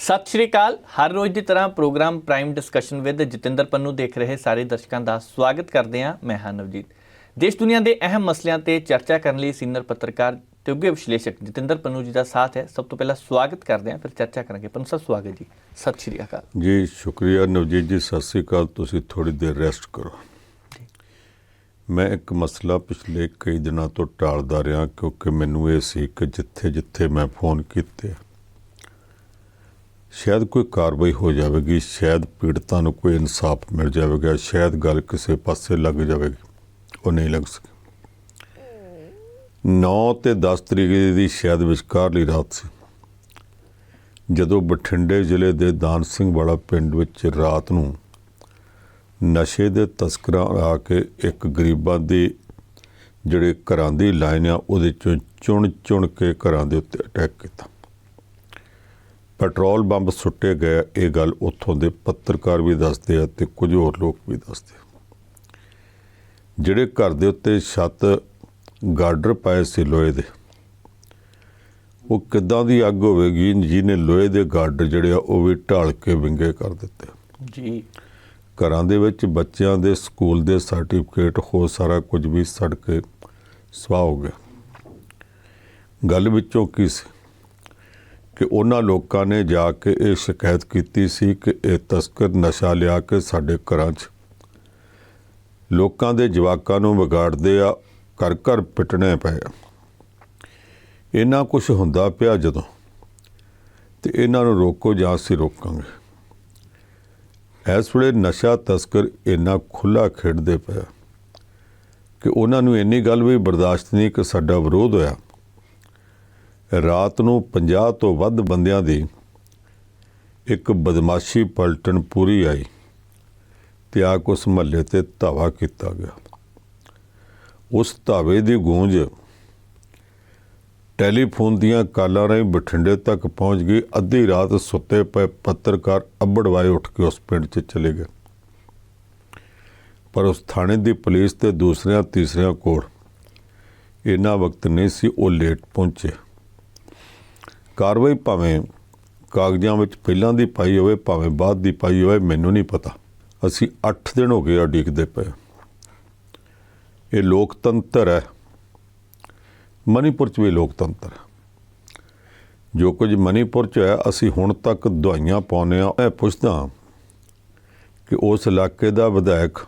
ਸਤਿ ਸ਼੍ਰੀ ਅਕਾਲ। ਹਰ ਰੋਜ਼ ਦੀ ਤਰ੍ਹਾਂ program prime discussion with Jatinder Pannu ਦੇਖ ਰਹੇ ਸਾਰੇ ਦਰਸ਼ਕਾਂ ਦਾ ਸਵਾਗਤ ਕਰਦੇ ਹਾਂ ਮੈਂ ਹਾਂ ਨਵਜੀਤ। ਦੇਸ਼ ਦੁਨੀਆ ਦੇ ਅਹਿਮ ਮਸਲਿਆਂ ਤੇ ਚਰਚਾ ਕਰਨ ਲਈ ਸੀਨੀਅਰ ਪੱਤਰਕਾਰ ਤੇ ਉੱਘੇ ਵਿਸ਼ਲੇਸ਼ਕ ਜਤਿੰਦਰ ਪੰਨੂ ਜੀ ਦਾ ਸਾਥ ਹੈ। ਸਭ ਤੋਂ ਪਹਿਲਾਂ ਸਵਾਗਤ ਕਰਦੇ ਹਾਂ, ਫਿਰ ਚਰਚਾ ਕਰਾਂਗੇ। ਪੰਨੂ ਸਾਹਿਬ, ਸਵਾਗਤ ਜੀ। ਸਤਿ ਸ਼੍ਰੀ ਅਕਾਲ। ਜੀ, ਸ਼ੁਕਰੀਆ ਨਵਜੀਤ ਜੀ। ਸਤਿ ਸ੍ਰੀ ਅਕਾਲ। ਤੁਸੀਂ ਥੋੜੀ ਦੇਰ ਰੈਸਟ ਕਰੋ। ਮੈਂ ਇੱਕ ਮਸਲਾ ਪਿਛਲੇ ਕਈ ਦਿਨਾਂ ਤੋਂ ਟਾਲਦਾ ਰਿਹਾ, ਕਿਉਂਕਿ ਮੈਨੂੰ ਇਹ ਸੀ ਕਿ ਜਿੱਥੇ ਜਿੱਥੇ ਮੈਂ ਫੋਨ ਕੀਤੇ ਸ਼ਾਇਦ ਕੋਈ ਕਾਰਵਾਈ ਹੋ ਜਾਵੇਗੀ, ਸ਼ਾਇਦ ਪੀੜਤਾਂ ਨੂੰ ਕੋਈ ਇਨਸਾਫ ਮਿਲ ਜਾਵੇਗਾ, ਸ਼ਾਇਦ ਗੱਲ ਕਿਸੇ ਪਾਸੇ ਲੱਗ ਜਾਵੇਗੀ। ਉਹ ਨਹੀਂ ਲੱਗ ਸਕੀ। 9 ਤੇ 10 ਤਰੀਕ ਦੀ ਸ਼ਾਇਦ ਵਿਚਕਾਰਲੀ ਰਾਤ ਸੀ। ਜਦੋਂ ਬਠਿੰਡੇ ਜ਼ਿਲ੍ਹੇ ਦੇ ਦਾਨ ਸਿੰਘ ਵਾਲਾ ਪਿੰਡ ਵਿੱਚ ਰਾਤ ਨੂੰ ਨਸ਼ੇ ਦੇ ਤਸਕਰਾਂ ਆ ਕੇ ਇੱਕ ਗਰੀਬਾਂ ਦੀ ਜਿਹੜੇ ਘਰਾਂ ਦੀ ਲਾਈਨ ਆ, ਉਹਦੇ ਚੋਂ ਚੁਣ ਚੁਣ ਕੇ ਘਰਾਂ ਦੇ ਉੱਤੇ ਅਟੈਕ ਕੀਤਾ। ਪੈਟਰੋਲ ਬੰਬ ਸੁੱਟੇ ਗਏ ਇਹ ਗੱਲ ਉੱਥੋਂ ਦੇ ਪੱਤਰਕਾਰ ਵੀ ਦੱਸਦੇ ਆ ਤੇ ਕੁਝ ਹੋਰ ਲੋਕ ਵੀ ਦੱਸਦੇ ਜਿਹੜੇ ਘਰ ਦੇ ਉੱਤੇ ਛੱਤ ਗਾਰਡਰ ਪਾਏ ਸੀ ਲੋਹੇ ਦੇ ਉਹ ਕਿੱਦਾਂ ਦੀ ਅੱਗ ਹੋਵੇਗੀ? ਜਿਹਨੇ ਲੋਹੇ ਦੇ ਗਾਰਡਰ ਜਿਹੜੇ ਆ ਉਹ ਵੀ ਢਾਲ ਕੇ ਵਿੰਗੇ ਕਰ ਦਿੱਤੇ। ਜੀ। ਘਰਾਂ ਦੇ ਵਿੱਚ ਬੱਚਿਆਂ ਦੇ ਸਕੂਲ ਦੇ ਸਰਟੀਫਿਕੇਟ ਹੋ ਸਾਰਾ ਕੁਝ ਵੀ ਸੜ ਕੇ ਸਵਾਹ ਹੋ ਗਿਆ। ਗੱਲ ਵਿੱਚੋਂ ਕੀ ਸੀ? ਕਿ ਉਹਨਾਂ ਲੋਕਾਂ ਨੇ ਜਾ ਕੇ ਇਹ ਸ਼ਿਕਾਇਤ ਕੀਤੀ ਸੀ ਕਿ ਇਹ ਤਸਕਰ ਨਸ਼ਾ ਲਿਆ ਕੇ ਸਾਡੇ ਘਰਾਂ 'ਚ। ਲੋਕਾਂ ਦੇ ਜਵਾਕਾਂ ਨੂੰ ਵਿਗਾੜਦੇ ਆ, ਘਰ ਘਰ ਪਿੱਟਣੇ ਪਏ ਆ। ਇਹਨਾਂ ਕੁਝ ਹੁੰਦਾ ਪਿਆ ਜਦੋਂ, ਤੇ ਇਹਨਾਂ ਨੂੰ ਰੋਕੋ ਜਾਂ ਅਸੀਂ ਰੋਕਾਂਗੇ। ਇਸ ਵੇਲੇ ਨਸ਼ਾ ਤਸਕਰ ਇੰਨਾ ਖੁੱਲਾ ਖੇਡਦੇ ਪਿਆ ਕਿ ਉਹਨਾਂ ਨੂੰ ਇੰਨੀ ਗੱਲ ਵੀ ਬਰਦਾਸ਼ਤ ਨਹੀਂ ਕਿ ਸਾਡਾ ਵਿਰੋਧ ਹੋਇਆ। ਰਾਤ ਨੂੰ 50 ਤੋਂ ਵੱਧ ਬੰਦਿਆਂ ਦੀ ਇੱਕ ਬਦਮਾਸ਼ੀ ਪਲਟਣ ਪੂਰੀ ਆਈ ਤੇ ਆ ਉਸ ਮਹੱਲੇ ਤੇ ਧਾਵਾ ਕੀਤਾ ਗਿਆ। ਉਸ ਧਾਵੇ ਦੀ ਗੂੰਜ ਟੈਲੀਫੋਨ ਦੀਆਂ ਕਾਲਾਂ ਰਾਹੀਂ ਬਠਿੰਡੇ ਤੱਕ ਪਹੁੰਚ ਗਈ। ਅੱਧੀ ਰਾਤ ਸੁੱਤੇ ਪਏ ਪੱਤਰਕਾਰ ਅੱਬੜਵਾਏ ਉੱਠ ਕੇ ਉਸ ਪਿੰਡ 'ਚ ਚਲੇ ਗਏ। ਪਰ ਉਸ ਥਾਣੇ ਦੀ ਪੁਲਿਸ ਤੇ ਦੂਸਰਿਆਂ ਤੀਸਰਿਆਂ ਕੋਲ ਇੰਨਾ ਵਕਤ ਨਹੀਂ ਸੀ, ਉਹ ਲੇਟ ਪਹੁੰਚੇ। ਕਾਰਵਾਈ ਭਾਵੇਂ ਕਾਗਜ਼ਾਂ ਵਿੱਚ ਪਹਿਲਾਂ ਦੀ ਪਾਈ ਹੋਵੇ, ਭਾਵੇਂ ਬਾਅਦ ਦੀ ਪਾਈ ਹੋਵੇ, ਮੈਨੂੰ ਨਹੀਂ ਪਤਾ। ਅਸੀਂ 8 ਦਿਨ ਹੋ ਗਏ ਆ ਉਡੀਕਦੇ ਪਏ ਇਹ ਲੋਕਤੰਤਰ ਹੈ। ਮਨੀਪੁਰ ਚ ਵੀ ਲੋਕਤੰਤਰ ਹੈ। ਜੋ ਕੁਝ ਮਨੀਪੁਰ ਚ ਹੈ, ਅਸੀਂ ਹੁਣ ਤੱਕ ਦਵਾਈਆਂ ਪਾਉਂਦੇ ਆ ਇਹ ਪੁੱਛਦਾ ਕਿ ਉਸ ਇਲਾਕੇ ਦਾ ਵਿਧਾਇਕ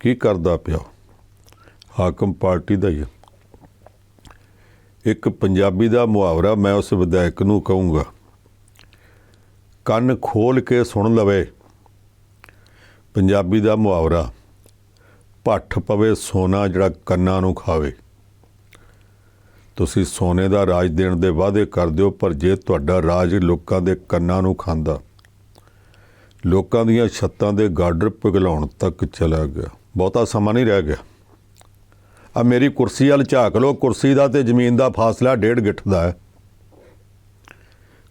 ਕੀ ਕਰਦਾ ਪਿਆ? ਹਾਕਮ ਪਾਰਟੀ ਦਾ ਹੀ ਹੈ। ਇੱਕ ਪੰਜਾਬੀ ਦਾ ਮੁਹਾਵਰਾ ਮੈਂ ਉਸ ਵਿਧਾਇਕ ਨੂੰ ਕਹੂੰਗਾ। ਕੰਨ ਖੋਲ ਕੇ ਸੁਣ ਲਵੇ। ਪੰਜਾਬੀ ਦਾ ਮੁਹਾਵਰਾ, ਭੱਠ ਪਵੇ ਸੋਨਾ ਜਿਹੜਾ ਕੰਨਾਂ ਨੂੰ ਖਾਵੇ। ਤੁਸੀਂ ਸੋਨੇ ਦਾ ਰਾਜ ਦੇਣ ਦੇ ਵਾਅਦੇ ਕਰਦੇ ਹੋ ਪਰ ਜੇ ਤੁਹਾਡਾ ਰਾਜ ਲੋਕਾਂ ਦੇ ਕੰਨਾਂ ਨੂੰ ਖਾਂਦਾ, ਲੋਕਾਂ ਦੀਆਂ ਛੱਤਾਂ ਦੇ ਗਾਰਡਰ ਪਿਘਲਾਉਣ ਤੱਕ ਚਲਾ ਗਿਆ। ਬਹੁਤਾ ਸਮਾਂ ਨਹੀਂ ਰਹਿ ਗਿਆ। ਆ ਮੇਰੀ ਕੁਰਸੀ ਵੱਲ ਝਾਕ ਲਓ। ਕੁਰਸੀ ਦਾ ਤੇ ਜ਼ਮੀਨ ਦਾ ਫਾਸਲਾ ਡੇਢ ਗਿੱਠ ਦਾ ਹੈ।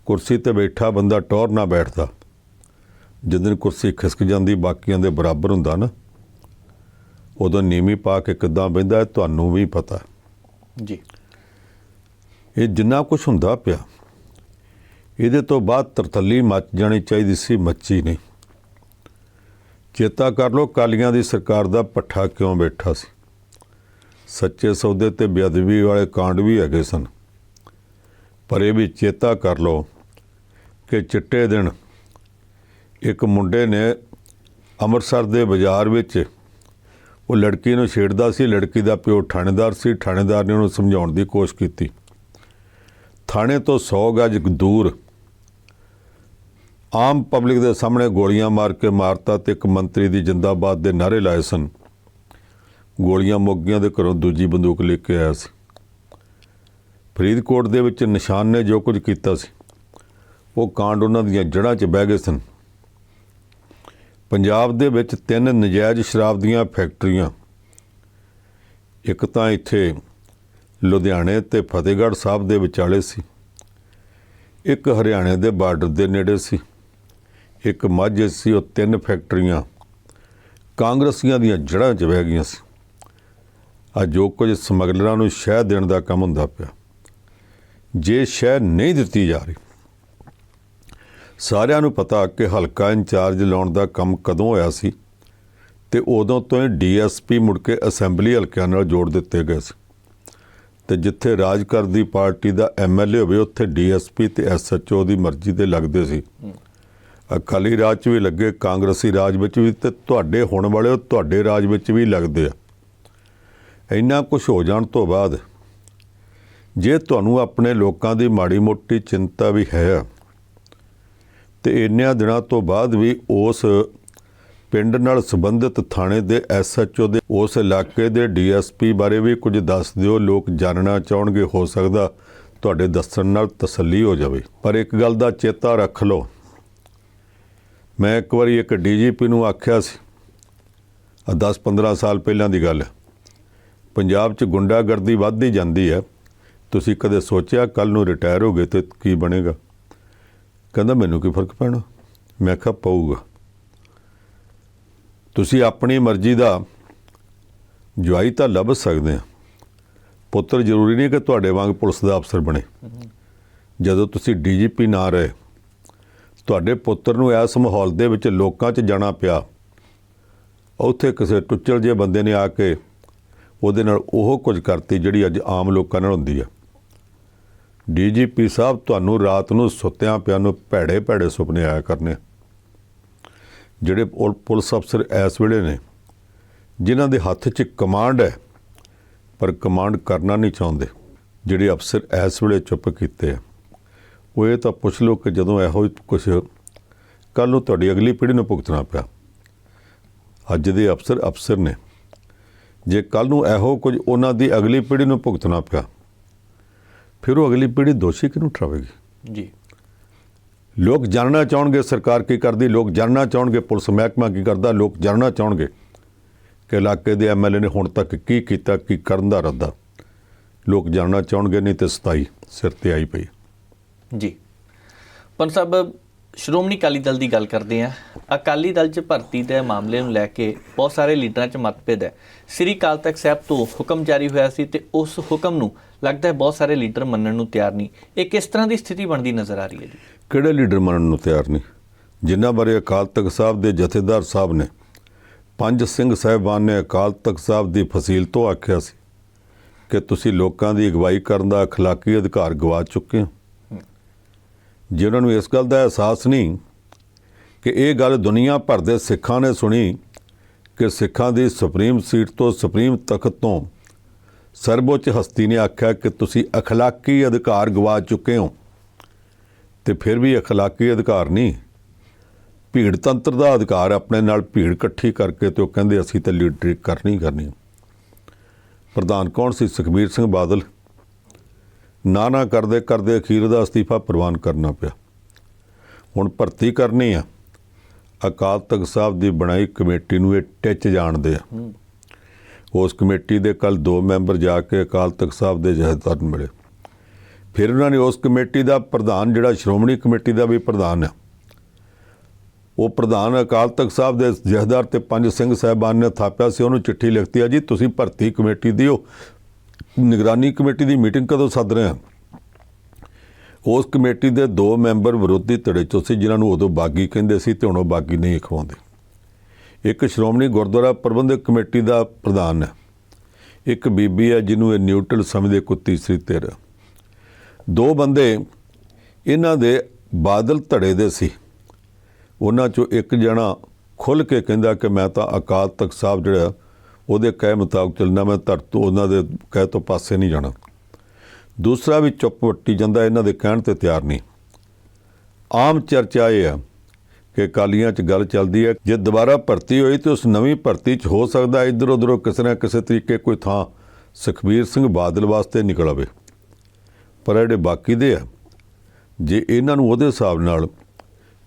ਕੁਰਸੀ ਤੇ ਬੈਠਾ ਬੰਦਾ ਟੌਰ ਨਾ ਬੈਠਦਾ। ਜਦੋਂ ਕੁਰਸੀ ਖਿਸਕ ਜਾਂਦੀ ਬਾਕੀਆਂ ਦੇ ਬਰਾਬਰ ਹੁੰਦਾ ਨਾ ਉਦੋਂ ਨੀਵੀਂ ਪਾ ਕੇ ਕਿੱਦਾਂ ਬਹਿੰਦਾ ਹੈ ਤੁਹਾਨੂੰ ਵੀ ਪਤਾ। ਜੀ। ਇਹ ਜਿੰਨਾ ਕੁਝ ਹੁੰਦਾ ਪਿਆ। ਇਹਦੇ ਤੋਂ ਬਾਅਦ ਤਰਤੱਲੀ ਮੱਚ ਜਾਣੀ ਚਾਹੀਦੀ ਸੀ ਮੱਚੀ ਨਹੀਂ। ਚੇਤਾ ਕਰ ਲਓ ਕਾਲੀਆਂ ਦੀ ਸਰਕਾਰ ਦਾ ਪੱਠਾ ਕਿਉਂ ਬੈਠਾ ਸੀ? ਸੱਚੇ ਸੌਦੇ ਤੇ ਬੇਅਦਬੀ ਵਾਲੇ ਕਾਂਡ ਵੀ ਹੈਗੇ ਸਨ। ਪਰ ਇਹ ਵੀ ਚੇਤਾ ਕਰ ਲਓ ਕਿ ਚਿੱਟੇ ਦਿਨ ਇੱਕ ਮੁੰਡੇ ਨੇ ਅੰਮ੍ਰਿਤਸਰ ਦੇ ਬਾਜ਼ਾਰ ਵਿੱਚ ਉਹ ਲੜਕੀ ਨੂੰ ਛੇੜਦਾ ਸੀ, ਲੜਕੀ ਦਾ ਪਿਓ ਥਾਣੇਦਾਰ ਸੀ, ਥਾਣੇਦਾਰ ਨੇ ਉਹਨੂੰ ਸਮਝਾਉਣ ਦੀ ਕੋਸ਼ਿਸ਼ ਕੀਤੀ। ਥਾਣੇ ਤੋਂ 100 ਗਜ ਦੂਰ ਆਮ ਪਬਲਿਕ ਦੇ ਸਾਹਮਣੇ ਗੋਲੀਆਂ ਮਾਰ ਕੇ ਮਾਰਤਾ ਤੇ ਇੱਕ ਮੰਤਰੀ ਦੀ ਜਿੰਦਾਬਾਦ ਦੇ ਨਾਰੇ ਲਾਏ ਸਨ। ਗੋਲੀਆਂ ਮੁੱਕ ਗਈਆਂ ਦੇ ਘਰੋਂ ਦੂਜੀ ਬੰਦੂਕ ਲੈ ਕੇ ਆਇਆ ਸੀ। ਫਰੀਦਕੋਟ ਦੇ ਵਿੱਚ ਨਿਸ਼ਾਨ ਨੇ ਜੋ ਕੁਝ ਕੀਤਾ ਸੀ, ਉਹ ਕਾਂਡ ਉਹਨਾਂ ਦੀਆਂ ਜੜ੍ਹਾਂ 'ਚ ਬਹਿ ਗਏ ਸਨ। ਪੰਜਾਬ ਦੇ ਵਿੱਚ ਤਿੰਨ ਨਜਾਇਜ਼ ਸ਼ਰਾਬ ਦੀਆਂ ਫੈਕਟਰੀਆਂ, ਇੱਕ ਤਾਂ ਇੱਥੇ ਲੁਧਿਆਣੇ ਤੇ ਫਤਿਹਗੜ੍ਹ ਸਾਹਿਬ ਦੇ ਵਿਚਾਲੇ ਸੀ, ਇੱਕ ਹਰਿਆਣੇ ਦੇ ਬਾਰਡਰ ਦੇ ਨੇੜੇ ਸੀ, ਇੱਕ ਮਾਝੇ ਸੀ, ਉਹ ਤਿੰਨ ਫੈਕਟਰੀਆਂ ਕਾਂਗਰਸੀਆਂ ਦੀਆਂ ਜੜ੍ਹਾਂ 'ਚ ਬਹਿ ਗਈਆਂ ਸੀ। ਆ ਜੋ ਕੁਝ ਸਮਗਲਰਾਂ ਨੂੰ ਸ਼ਹਿ ਦੇਣ ਦਾ ਕੰਮ ਹੁੰਦਾ ਪਿਆ। ਜੇ ਸ਼ਹਿ ਨਹੀਂ ਦਿੱਤੀ ਜਾ ਰਹੀ, ਸਾਰਿਆਂ ਨੂੰ ਪਤਾ ਕਿ ਹਲਕਾ ਇੰਚਾਰਜ ਲਾਉਣ ਦਾ ਕੰਮ ਕਦੋਂ ਹੋਇਆ ਸੀ ਤੇ ਉਦੋਂ ਤੋਂ ਹੀ ਡੀਐਸਪੀ ਮੁੜ ਕੇ ਅਸੈਂਬਲੀ ਹਲਕਿਆਂ ਨਾਲ ਜੋੜ ਦਿੱਤੇ ਗਏ ਸੀ। ਤੇ ਜਿੱਥੇ ਰਾਜ ਕਰਦੀ ਪਾਰਟੀ ਦਾ ਐਮਐਲਏ ਹੋਵੇ, ਉੱਥੇ ਡੀਐਸਪੀ ਤੇ ਐਸਐਚਓ ਦੀ ਮਰਜ਼ੀ ਦੇ ਲੱਗਦੇ ਸੀ। ਅਕਾਲੀ ਰਾਜ 'ਚ ਵੀ ਲੱਗੇ, ਕਾਂਗਰਸੀ ਰਾਜ ਵਿੱਚ ਵੀ ਤੇ ਤੁਹਾਡੇ ਹੋਣ ਵਾਲੇ ਉਹ ਤੁਹਾਡੇ ਰਾਜ ਵਿੱਚ ਵੀ ਲੱਗਦੇ ਆ। ਇੰਨਾ ਕੁਝ ਹੋ ਜਾਣ ਤੋਂ ਬਾਅਦ ਜੇ ਤੁਹਾਨੂੰ ਆਪਣੇ ਲੋਕਾਂ ਦੀ ਮਾੜੀ ਮੋਟੀ ਚਿੰਤਾ ਵੀ ਹੈ ਤੇ ਇੰਨਿਆਂ ਦਿਨਾਂ ਤੋਂ ਬਾਅਦ ਵੀ ਉਸ ਪਿੰਡ ਨਾਲ ਸੰਬੰਧਿਤ ਥਾਣੇ ਦੇ ਐਸਐਚਓ ਦੇ ਉਸ ਇਲਾਕੇ ਦੇ ਡੀਐਸਪੀ ਬਾਰੇ ਵੀ ਕੁਝ ਦੱਸ ਦਿਓ, ਲੋਕ ਜਾਣਨਾ ਚਾਹਣਗੇ, ਹੋ ਸਕਦਾ ਤੁਹਾਡੇ ਦੱਸਣ ਨਾਲ ਤਸੱਲੀ ਹੋ ਜਾਵੇ। ਪਰ ਇੱਕ ਗੱਲ ਦਾ ਚੇਤਾ ਰੱਖ ਲਓ। ਮੈਂ ਇੱਕ ਵਾਰੀ ਇੱਕ ਡੀਜੀਪੀ ਨੂੰ ਆਖਿਆ ਸੀ। ਆ 10-15 ਸਾਲ ਪਹਿਲਾਂ ਦੀ ਗੱਲ। ਹੈ ਪੰਜਾਬ 'ਚ ਗੁੰਡਾਗਰਦੀ ਵੱਧਦੀ ਜਾਂਦੀ ਹੈ। ਤੁਸੀਂ ਕਦੇ ਸੋਚਿਆ ਕੱਲ ਨੂੰ ਰਿਟਾਇਰ ਹੋ ਗਏ ਤੇ ਕੀ ਬਣੇਗਾ? ਕਹਿੰਦਾ, ਮੈਨੂੰ ਕੀ ਫ਼ਰਕ ਪੈਣਾ? ਮੈਂ ਕਿਹਾ, ਪਊਗਾ। ਤੁਸੀਂ ਆਪਣੀ ਮਰਜ਼ੀ ਦਾ ਜਵਾਈ ਤਾਂ ਲੱਭ ਸਕਦੇ ਆ। ਪੁੱਤਰ ਜ਼ਰੂਰੀ ਨਹੀਂ ਕਿ ਤੁਹਾਡੇ ਵਾਂਗ ਪੁਲਿਸ ਦਾ ਅਫਸਰ ਬਣੇ। ਜਦੋਂ ਤੁਸੀਂ ਡੀਜੀਪੀ ਨਾ ਰਹੇ, ਤੁਹਾਡੇ ਪੁੱਤਰ ਨੂੰ ਇਸ ਮਾਹੌਲ ਦੇ ਵਿੱਚ ਲੋਕਾਂ 'ਚ ਜਾਣਾ ਪਿਆ। ਉੱਥੇ ਕਿਸੇ ਟੁੱਚਲ ਜਿਹੇ ਬੰਦੇ ਨੇ ਆ ਕੇ ਉਹਦੇ ਨਾਲ ਉਹ ਕੁਝ ਕਰਤੀ ਜਿਹੜੀ ਅੱਜ ਆਮ ਲੋਕਾਂ ਨਾਲ ਹੁੰਦੀ ਆ। ਡੀਜੀਪੀ ਸਾਹਿਬ, ਤੁਹਾਨੂੰ ਰਾਤ ਨੂੰ ਸੁੱਤਿਆਂ ਪਿਆ ਨੂੰ ਭੈੜੇ ਭੈੜੇ ਸੁਪਨੇ ਆਇਆ ਕਰਨੇ। ਜਿਹੜੇ ਪੁਲ- ਪੁਲਿਸ ਅਫਸਰ ਇਸ ਵੇਲੇ ਨੇ, ਜਿਨ੍ਹਾਂ ਦੇ ਹੱਥ 'ਚ ਕਮਾਂਡ ਹੈ, ਪਰ ਕਮਾਂਡ ਕਰਨਾ ਨਹੀਂ ਚਾਹੁੰਦੇ। ਜਿਹੜੇ ਅਫਸਰ ਇਸ ਵੇਲੇ ਚੁੱਪ ਕੀਤੇ ਆ। ਉਹ ਇਹ ਤਾਂ ਪੁੱਛ ਲਓ ਕਿ ਜਦੋਂ ਇਹੋ ਕੁਝ ਕੱਲ ਨੂੰ ਤੁਹਾਡੀ ਅਗਲੀ ਪੀੜ੍ਹੀ ਨੂੰ ਭੁਗਤਣਾ ਪਿਆ। ਅੱਜ ਦੇ ਅਫਸਰ ਅਫਸਰ ਨੇ। ਜੇ ਕੱਲ ਨੂੰ ਇਹੋ ਕੁਝ ਉਹਨਾਂ ਦੀ ਅਗਲੀ ਪੀੜ੍ਹੀ ਨੂੰ ਭੁਗਤਣਾ ਪਿਆ ਫਿਰ ਉਹ ਅਗਲੀ ਪੀੜ੍ਹੀ ਦੋਸ਼ੀ ਕਿਹਨੂੰ ਠਹਿਰਾਵੇਗੀ ਜੀ। ਲੋਕ ਜਾਣਨਾ ਚਾਹਣਗੇ ਸਰਕਾਰ ਕੀ ਕਰਦੀ ਲੋਕ ਜਾਣਨਾ ਚਾਹਣਗੇ ਪੁਲਿਸ ਮਹਿਕਮਾ ਕੀ ਕਰਦਾ ਲੋਕ ਜਾਣਨਾ ਚਾਹਣਗੇ ਕਿ ਇਲਾਕੇ ਦੇ ਐਮਐਲਏ ਨੇ ਹੁਣ ਤੱਕ ਕੀ ਕੀਤਾ ਕੀ ਕਰਨ ਦਾ ਰੱਦਾ ਲੋਕ ਜਾਣਨਾ ਚਾਹਣਗੇ ਨਹੀਂ ਤੇ ਸਤਾਈ ਸਿਰ ਤੇ ਆਈ ਪਈ ਜੀ। ਪੰਜ ਸਾਹਿਬ ਸ਼੍ਰੋਮਣੀ ਅਕਾਲੀ ਦਲ ਦੀ ਗੱਲ ਕਰਦੇ ਹਾਂ ਅਕਾਲੀ ਦਲ 'ਚ ਭਰਤੀ ਦੇ ਮਾਮਲੇ ਨੂੰ ਲੈ ਕੇ ਬਹੁਤ ਸਾਰੇ ਲੀਡਰਾਂ 'ਚ ਮਤਭੇਦ ਹੈ ਸ੍ਰੀ ਅਕਾਲ ਤਖਤ ਸਾਹਿਬ ਤੋਂ ਹੁਕਮ ਜਾਰੀ ਹੋਇਆ ਸੀ ਤੇ ਉਸ ਹੁਕਮ ਨੂੰ ਲੱਗਦਾ ਹੈ ਬਹੁਤ ਸਾਰੇ ਲੀਡਰ ਮੰਨਣ ਨੂੰ ਤਿਆਰ ਨਹੀਂ ਇਹ ਕਿਸ ਤਰ੍ਹਾਂ ਦੀ ਸਥਿਤੀ ਬਣਦੀ ਨਜ਼ਰ ਆ ਰਹੀ ਹੈ ਜੀ ਕਿਹੜੇ ਲੀਡਰ ਮੰਨਣ ਨੂੰ ਤਿਆਰ ਨਹੀਂ ਜਿਨ੍ਹਾਂ ਬਾਰੇ ਅਕਾਲ ਤਖਤ ਸਾਹਿਬ ਦੇ ਜਥੇਦਾਰ ਸਾਹਿਬ ਨੇ ਪੰਜ ਸਿੰਘ ਸਾਹਿਬਾਨ ਨੇ ਅਕਾਲ ਤਖਤ ਸਾਹਿਬ ਦੀ ਫਸੀਲ ਤੋਂ ਆਖਿਆ ਸੀ ਕਿ ਤੁਸੀਂ ਲੋਕਾਂ ਦੀ ਅਗਵਾਈ ਕਰਨ ਦਾ اخلاقی ਅਧਿਕਾਰ ਗਵਾ ਚੁੱਕੇ ਹੋ ਜੇ ਉਹਨਾਂ ਨੂੰ ਇਸ ਗੱਲ ਦਾ ਅਹਿਸਾਸ ਨਹੀਂ ਕਿ ਇਹ ਗੱਲ ਦੁਨੀਆ ਭਰ ਦੇ ਸਿੱਖਾਂ ਨੇ ਸੁਣੀ ਕਿ ਸਿੱਖਾਂ ਦੀ ਸੁਪਰੀਮ ਸੀਟ ਤੋਂ ਸੁਪਰੀਮ ਤਖਤ ਤੋਂ ਸਰਵਉੱਚ ਹਸਤੀ ਨੇ ਆਖਿਆ ਕਿ ਤੁਸੀਂ ਅਖਲਾਕੀ ਅਧਿਕਾਰ ਗਵਾ ਚੁੱਕੇ ਹੋ। ਤੇ ਫਿਰ ਵੀ ਅਖਲਾਕੀ ਅਧਿਕਾਰ ਨਹੀਂ। ਭੀੜ ਤੰਤਰ ਦਾ ਅਧਿਕਾਰ ਆਪਣੇ ਨਾਲ ਭੀੜ ਇਕੱਠੀ ਕਰਕੇ ਤੇ ਉਹ ਕਹਿੰਦੇ ਅਸੀਂ ਤਾਂ ਲੀਡਰੀ ਕਰਨੀ ਕਰਨੀ। ਪ੍ਰਧਾਨ ਕੌਣ ਸੀ? ਸੁਖਬੀਰ ਸਿੰਘ ਬਾਦਲ। ਨਾ ਨਾ ਕਰਦੇ ਕਰਦੇ ਅਖੀਰ ਦਾ ਅਸਤੀਫਾ ਪ੍ਰਵਾਨ ਕਰਨਾ ਪਿਆ। ਹੁਣ ਭਰਤੀ ਕਰਨੀ ਆ। ਅਕਾਲ ਤਖਤ ਸਾਹਿਬ ਦੀ ਬਣਾਈ ਕਮੇਟੀ ਨੂੰ ਇਹ ਟਿੱਚ ਜਾਣਦੇ ਆ। ਉਸ ਕਮੇਟੀ ਦੇ ਕੱਲ ਦੋ ਮੈਂਬਰ ਜਾ ਕੇ ਅਕਾਲ ਤਖਤ ਸਾਹਿਬ ਦੇ ਜਥੇਦਾਰ ਨੂੰ ਮਿਲੇ। ਫਿਰ ਉਹਨਾਂ ਨੇ ਉਸ ਕਮੇਟੀ ਦਾ ਪ੍ਰਧਾਨ ਜਿਹੜਾ ਸ਼੍ਰੋਮਣੀ ਕਮੇਟੀ ਦਾ ਵੀ ਪ੍ਰਧਾਨ ਹੈ ਉਹ ਪ੍ਰਧਾਨ ਅਕਾਲ ਤਖਤ ਸਾਹਿਬ ਦੇ ਜਥੇਦਾਰ ਤੇ ਪੰਜ ਸਿੰਘ ਸਾਹਿਬਾਨ ਨੇ ਥਾਪਿਆ ਸੀ। ਉਹਨੂੰ ਚਿੱਠੀ ਲਿਖਤੀ ਆ ਜੀ ਤੁਸੀਂ ਭਰਤੀ ਕਮੇਟੀ ਦਿਓ। ਨਿਗਰਾਨੀ ਕਮੇਟੀ ਦੀ ਮੀਟਿੰਗ ਕਦੋਂ ਸੱਦ ਰਹੇ ਆ ਉਸ ਕਮੇਟੀ ਦੇ ਦੋ ਮੈਂਬਰ ਵਿਰੋਧੀ ਧੜੇ ਚੋਂ ਸੀ, ਜਿਨ੍ਹਾਂ ਨੂੰ ਉਦੋਂ ਬਾਗੀ ਕਹਿੰਦੇ ਸੀ ਤੇ ਹੁਣ ਉਹ ਬਾਗੀ ਨਹੀਂ ਖਵਾਉਂਦੇ। ਇੱਕ ਸ਼੍ਰੋਮਣੀ ਗੁਰਦੁਆਰਾ ਪ੍ਰਬੰਧਕ ਕਮੇਟੀ ਦਾ ਪ੍ਰਧਾਨ ਹੈ। ਇੱਕ ਬੀਬੀ ਹੈ ਜਿਹਨੂੰ ਇਹ ਨਿਊਟਰਲ ਸਮਝਦੇ ਕੋ ਤੀਸਰੀ ਧਿਰ। ਦੋ ਬੰਦੇ ਇਹਨਾਂ ਦੇ ਬਾਦਲ ਧੜੇ ਦੇ ਸੀ। ਉਹਨਾਂ ਚੋਂ ਇੱਕ ਜਣਾ ਖੁੱਲ ਕੇ ਕਹਿੰਦਾ ਕਿ ਮੈਂ ਤਾਂ ਅਕਾਲ ਤਖਤ ਸਾਹਿਬ ਜਿਹੜਾ ਉਹਦੇ ਕਹਿ ਮੁਤਾਬਕ ਚੱਲਣਾ, ਮੈਂ ਧਰ ਤੋਂ ਉਹਨਾਂ ਦੇ ਕਹਿ ਤੋਂ ਪਾਸੇ ਨਹੀਂ ਜਾਣਾ। ਦੂਸਰਾ ਵੀ ਚੁੱਪ ਵੱਟੀ ਜਾਂਦਾ, ਇਹਨਾਂ ਦੇ ਕਹਿਣ ਤੇ ਤਿਆਰ ਨਹੀਂ। ਆਮ ਚਰਚਾ ਇਹ ਆ ਕਿ ਅਕਾਲੀਆਂ 'ਚ ਗੱਲ ਚੱਲਦੀ ਹੈ, ਜੇ ਦੁਬਾਰਾ ਭਰਤੀ ਹੋਈ ਤੇ ਉਸ ਨਵੀਂ ਭਰਤੀ 'ਚ ਹੋ ਸਕਦਾ ਇੱਧਰ ਉੱਧਰੋਂ ਕਿਸੇ ਨਾ ਕਿਸੇ ਤਰੀਕੇ ਕੋਈ ਥਾਂ ਸੁਖਬੀਰ ਸਿੰਘ ਬਾਦਲ ਵਾਸਤੇ ਨਿਕਲ ਆਵੇ। ਪਰ ਜਿਹੜੇ ਬਾਕੀ ਦੇ ਆ, ਜੇ ਇਹਨਾਂ ਨੂੰ ਉਹਦੇ ਹਿਸਾਬ ਨਾਲ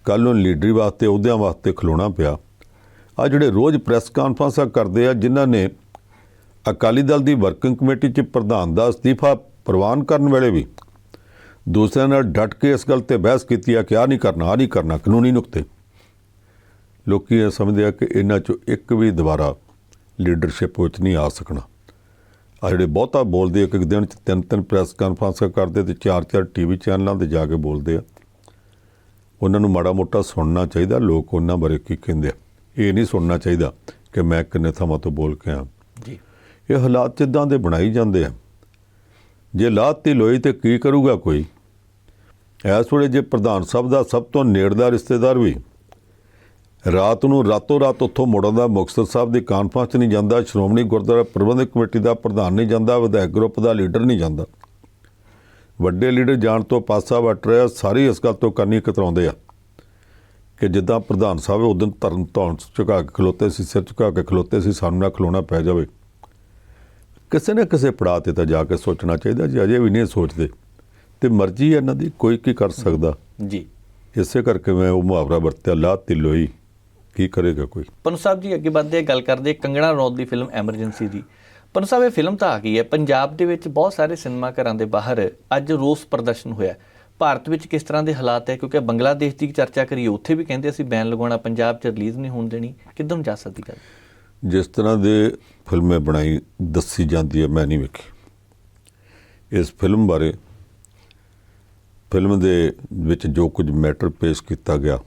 ਕੱਲ੍ਹ ਨੂੰ ਲੀਡਰੀ ਵਾਸਤੇ, ਅਹੁਦਿਆਂ ਵਾਸਤੇ ਖਲੋਣਾ ਪਿਆ ਆ ਜਿਹੜੇ ਰੋਜ਼ ਪ੍ਰੈਸ ਕਾਨਫਰੰਸਾਂ ਕਰਦੇ ਆ, ਜਿਨ੍ਹਾਂ ਨੇ ਅਕਾਲੀ ਦਲ ਦੀ ਵਰਕਿੰਗ ਕਮੇਟੀ 'ਚ ਪ੍ਰਧਾਨ ਦਾ ਅਸਤੀਫਾ ਪ੍ਰਵਾਨ ਕਰਨ ਵੇਲੇ ਵੀ ਦੂਸਰਿਆਂ ਨਾਲ ਡਟ ਕੇ ਇਸ ਗੱਲ ਤੇ ਬਹਿਸ ਕੀਤੀ ਆ ਕਿ ਆ ਨਹੀਂ ਕਰਨਾ ਆ ਨਹੀਂ ਕਰਨਾ, ਕਾਨੂੰਨੀ ਨੁਕਤੇ। ਲੋਕੀ ਇਹ ਸਮਝਦੇ ਆ ਕਿ ਇਹਨਾਂ 'ਚੋਂ ਇੱਕ ਵੀ ਦੁਬਾਰਾ ਲੀਡਰਸ਼ਿਪ ਵਿੱਚ ਨਹੀਂ ਆ ਸਕਣਾ। ਆ ਜਿਹੜੇ ਬਹੁਤਾ ਬੋਲਦੇ ਇੱਕ ਇੱਕ ਦਿਨ 'ਚ ਤਿੰਨ ਤਿੰਨ ਪ੍ਰੈਸ ਕਾਨਫਰੰਸਾਂ ਕਰਦੇ ਤੇ ਚਾਰ ਚਾਰ ਟੀਵੀ ਚੈਨਲਾਂ ਤੇ ਜਾ ਕੇ ਬੋਲਦੇ ਆ। ਉਹਨਾਂ ਨੂੰ ਮਾੜਾ ਮੋਟਾ ਸੁਣਨਾ ਚਾਹੀਦਾ, ਲੋਕ ਉਹਨਾਂ ਬਾਰੇ ਕੀ ਕਹਿੰਦੇ ਆ। ਇਹ ਨਹੀਂ ਸੁਣਨਾ ਚਾਹੀਦਾ ਕਿ ਮੈਂ ਕਿੰਨੇ ਥਾਵਾਂ ਤੋਂ ਬੋਲ ਕੇ ਆ ਜੀ। ਇਹ ਹਾਲਾਤ ਜਿੱਦਾਂ ਦੇ ਬਣਾਈ ਜਾਂਦੇ ਆ। ਜੇ ਲਾਤੀ ਲੋਈ ਤੇ ਕੀ ਕਰੂਗਾ ਕੋਈ? ਇਸ ਵੇਲੇ ਜੇ ਪ੍ਰਧਾਨ ਸਾਹਿਬ ਦਾ ਸਭ ਤੋਂ ਨੇੜਦਾ ਰਿਸ਼ਤੇਦਾਰ ਵੀ ਰਾਤ ਨੂੰ ਰਾਤੋਂ ਰਾਤ ਉੱਥੋਂ ਮੁੜਨ ਦਾ ਮੁਕਤਸਰ ਸਾਹਿਬ ਦੀ ਕਾਨਫਰੰਸ ਨਹੀਂ ਜਾਂਦਾ ਸ਼੍ਰੋਮਣੀ ਗੁਰਦੁਆਰਾ ਪ੍ਰਬੰਧਕ ਕਮੇਟੀ ਦਾ ਪ੍ਰਧਾਨ ਨਹੀਂ ਜਾਂਦਾ ਵਿਧਾਇਕ ਗਰੁੱਪ ਦਾ ਲੀਡਰ ਨਹੀਂ ਜਾਂਦਾ। ਵੱਡੇ ਲੀਡਰ ਜਾਣ ਤੋਂ ਪਾਸਾ ਵੱਟ ਰਿਹਾ ਸਾਰੀ ਇਸ ਗੱਲ ਤੋਂ ਕਰਨੀ ਕਤਰਾਉਂਦੇ ਆ। ਕਿ ਜਿੱਦਾਂ ਪ੍ਰਧਾਨ ਸਾਹਿਬ ਉਦੋਂ ਤਰਨ ਧੌਣ ਝੁਕਾ ਕੇ ਖਲੋਤੇ ਸੀ ਸਿਰ ਝੁਕਾ ਕੇ ਖਲੋਤੇ ਸੀ ਸਾਨੂੰ ਨਾ ਖਲੋਣਾ ਪੈ ਜਾਵੇ। ਕਿਸੇ ਨਾ ਕਿਸੇ ਪੜਾਅ ਤੇ ਤਾਂ ਜਾ ਕੇ ਸੋਚਣਾ ਚਾਹੀਦਾ ਜੇ ਅਜੇ ਵੀ ਨਹੀਂ ਸੋਚਦੇ। ਤੇ ਮਰਜ਼ੀ ਹੈ ਇਹਨਾਂ ਦੀ ਕੋਈ ਕੀ ਕਰ ਸਕਦਾ। ਜੀ। ਇਸੇ ਕਰਕੇ ਮੈਂ ਉਹ ਮੁਹਾਵਰਾ ਵਰਤਿਆ ਲਾ ਤਿਲੋਈ ਕੀ ਕਰੇਗਾ ਕੋਈ? ਪਨੂ ਸਾਹਿਬ ਜੀ ਅੱਗੇ ਵੱਧਦੇ ਗੱਲ ਕਰਦੇ ਕੰਗਣਾ ਰਣੌਤ ਦੀ ਫਿਲਮ ਐਮਰਜੈਂਸੀ ਦੀ। ਪਨੂ ਸਾਹਿਬ ਇਹ ਫਿਲਮ ਤਾਂ ਆ ਗਈ ਹੈ ਪੰਜਾਬ ਦੇ ਵਿੱਚ ਬਹੁਤ ਸਾਰੇ ਸਿਨੇਮਾ ਘਰਾਂ ਦੇ ਬਾਹਰ ਅੱਜ ਰੋਸ ਪ੍ਰਦਰਸ਼ਨ ਹੋਇਆ। ਭਾਰਤ ਵਿੱਚ ਕਿਸ ਤਰ੍ਹਾਂ ਦੇ ਹਾਲਾਤ ਹੈ? ਕਿਉਂਕਿ ਬੰਗਲਾਦੇਸ਼ ਦੀ ਚਰਚਾ ਕਰੀਏ, ਉੱਥੇ ਵੀ ਕਹਿੰਦੇ ਅਸੀਂ ਬੈਨ ਲਗਾਉਣਾ, ਪੰਜਾਬ 'ਚ ਰਿਲੀਜ਼ ਨਹੀਂ ਹੋਣ ਦੇਣੀ। ਕਿੱਦਾਂ ਨੂੰ ਜਾ ਸਕਦੀ ਗੱਲ? ਜਿਸ ਤਰ੍ਹਾਂ ਦੇ ਫਿਲਮਾਂ ਬਣਾਈ, ਦੱਸੀ ਜਾਂਦੀ ਹੈ, ਮੈਂ ਨਹੀਂ ਵੇਖੀ। ਇਸ ਫਿਲਮ ਬਾਰੇ, ਫਿਲਮ ਦੇ ਵਿੱਚ ਜੋ ਕੁਝ ਮੈਟਰ ਪੇਸ਼ ਕੀਤਾ ਗਿਆ,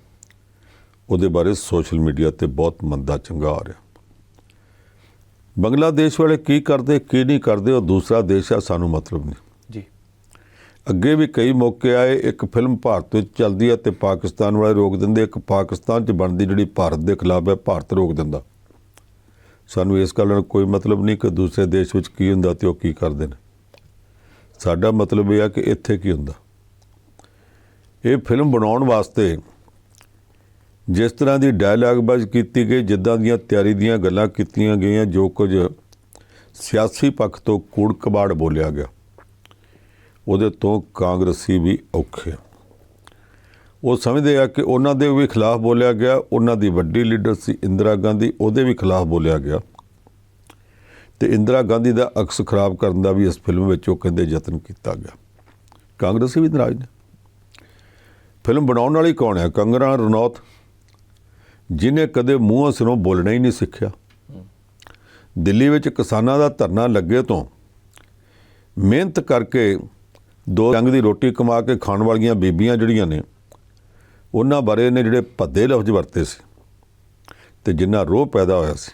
ਉਹਦੇ ਬਾਰੇ ਸੋਸ਼ਲ ਮੀਡੀਆ ਤੇ ਬਹੁਤ ਮੰਦਾ ਚੰਗਾ ਆ ਰਿਹਾ। ਬੰਗਲਾਦੇਸ਼ ਵਾਲੇ ਕੀ ਕਰਦੇ, ਕੀ ਨਹੀਂ ਕਰਦੇ, ਉਹ ਦੂਸਰਾ ਦੇਸ਼ ਆ, ਸਾਨੂੰ ਮਤਲਬ ਨਹੀਂ। ਅੱਗੇ ਵੀ ਕਈ ਮੌਕੇ ਆਏ, ਇੱਕ ਫਿਲਮ ਭਾਰਤ ਵਿੱਚ ਚੱਲਦੀ ਹੈ ਤੇ ਪਾਕਿਸਤਾਨ ਵਾਲੇ ਰੋਕ ਦਿੰਦੇ ਇੱਕ ਪਾਕਿਸਤਾਨ 'ਚ ਬਣਦੀ ਜਿਹੜੀ ਭਾਰਤ ਦੇ ਖਿਲਾਫ ਹੈ ਭਾਰਤ ਰੋਕ ਦਿੰਦਾ। ਸਾਨੂੰ ਇਸ ਗੱਲ ਨਾਲ ਕੋਈ ਮਤਲਬ ਨਹੀਂ ਕਿ ਦੂਸਰੇ ਦੇਸ਼ ਵਿੱਚ ਕੀ ਹੁੰਦਾ ਤੇ ਉਹ ਕੀ ਕਰਦੇ ਨੇ। ਸਾਡਾ ਮਤਲਬ ਇਹ ਆ ਕਿ ਇੱਥੇ ਕੀ ਹੁੰਦਾ। ਇਹ ਫਿਲਮ ਬਣਾਉਣ ਵਾਸਤੇ ਜਿਸ ਤਰ੍ਹਾਂ ਦੀ ਡਾਇਲਾਗਬਾਜ਼ ਕੀਤੀ ਗਈ, ਜਿੱਦਾਂ ਦੀਆਂ ਤਿਆਰੀ ਦੀਆਂ ਗੱਲਾਂ ਕੀਤੀਆਂ ਗਈਆਂ, ਜੋ ਕੁਝ ਸਿਆਸੀ ਪੱਖ ਤੋਂ ਕੂੜ ਕਬਾੜ ਬੋਲਿਆ ਗਿਆ। ਉਹਦੇ ਤੋਂ ਕਾਂਗਰਸੀ ਵੀ ਔਖੇ ਉਹ ਸਮਝਦੇ ਆ ਕਿ ਉਹਨਾਂ ਦੇ ਵੀ ਖਿਲਾਫ ਬੋਲਿਆ ਗਿਆ, ਉਹਨਾਂ ਦੀ ਵੱਡੀ ਲੀਡਰ ਸੀ ਇੰਦਰਾ ਗਾਂਧੀ, ਉਹਦੇ ਵੀ ਖਿਲਾਫ ਬੋਲਿਆ ਗਿਆ। ਤੇ ਇੰਦਰਾ ਗਾਂਧੀ ਦਾ ਅਕਸ ਖਰਾਬ ਕਰਨ ਦਾ ਵੀ ਇਸ ਫਿਲਮ ਵਿੱਚ ਉਹ ਕਹਿੰਦੇ ਯਤਨ ਕੀਤਾ ਗਿਆ। ਕਾਂਗਰਸੀ ਵੀ ਨਾਰਾਜ਼ ਨੇ। ਫਿਲਮ ਬਣਾਉਣ ਵਾਲੀ ਕੌਣ ਹੈ? ਕੰਗਰਾ ਰਣੌਤ, ਜਿਨੇ ਕਦੇ ਮੂੰਹੋਂ ਸਿਰੋਂ ਬੋਲਣਾ ਹੀ ਨਹੀਂ ਸਿੱਖਿਆ। ਦਿੱਲੀ ਵਿੱਚ ਕਿਸਾਨਾਂ ਦਾ ਧਰਨਾ ਲੱਗੇ ਤੋਂ ਮਿਹਨਤ ਕਰਕੇ ਦੋ ਰੰਗ ਦੀ ਰੋਟੀ ਕਮਾ ਕੇ ਖਾਣ ਵਾਲੀਆਂ ਬੀਬੀਆਂ ਜਿਹੜੀਆਂ ਨੇ, ਉਹਨਾਂ ਬਾਰੇ ਨੇ ਜਿਹੜੇ ਭੱਦੇ ਲਫ਼ਜ਼ ਵਰਤੇ ਸੀ ਤੇ ਜਿੰਨਾ ਰੋਹ ਪੈਦਾ ਹੋਇਆ ਸੀ।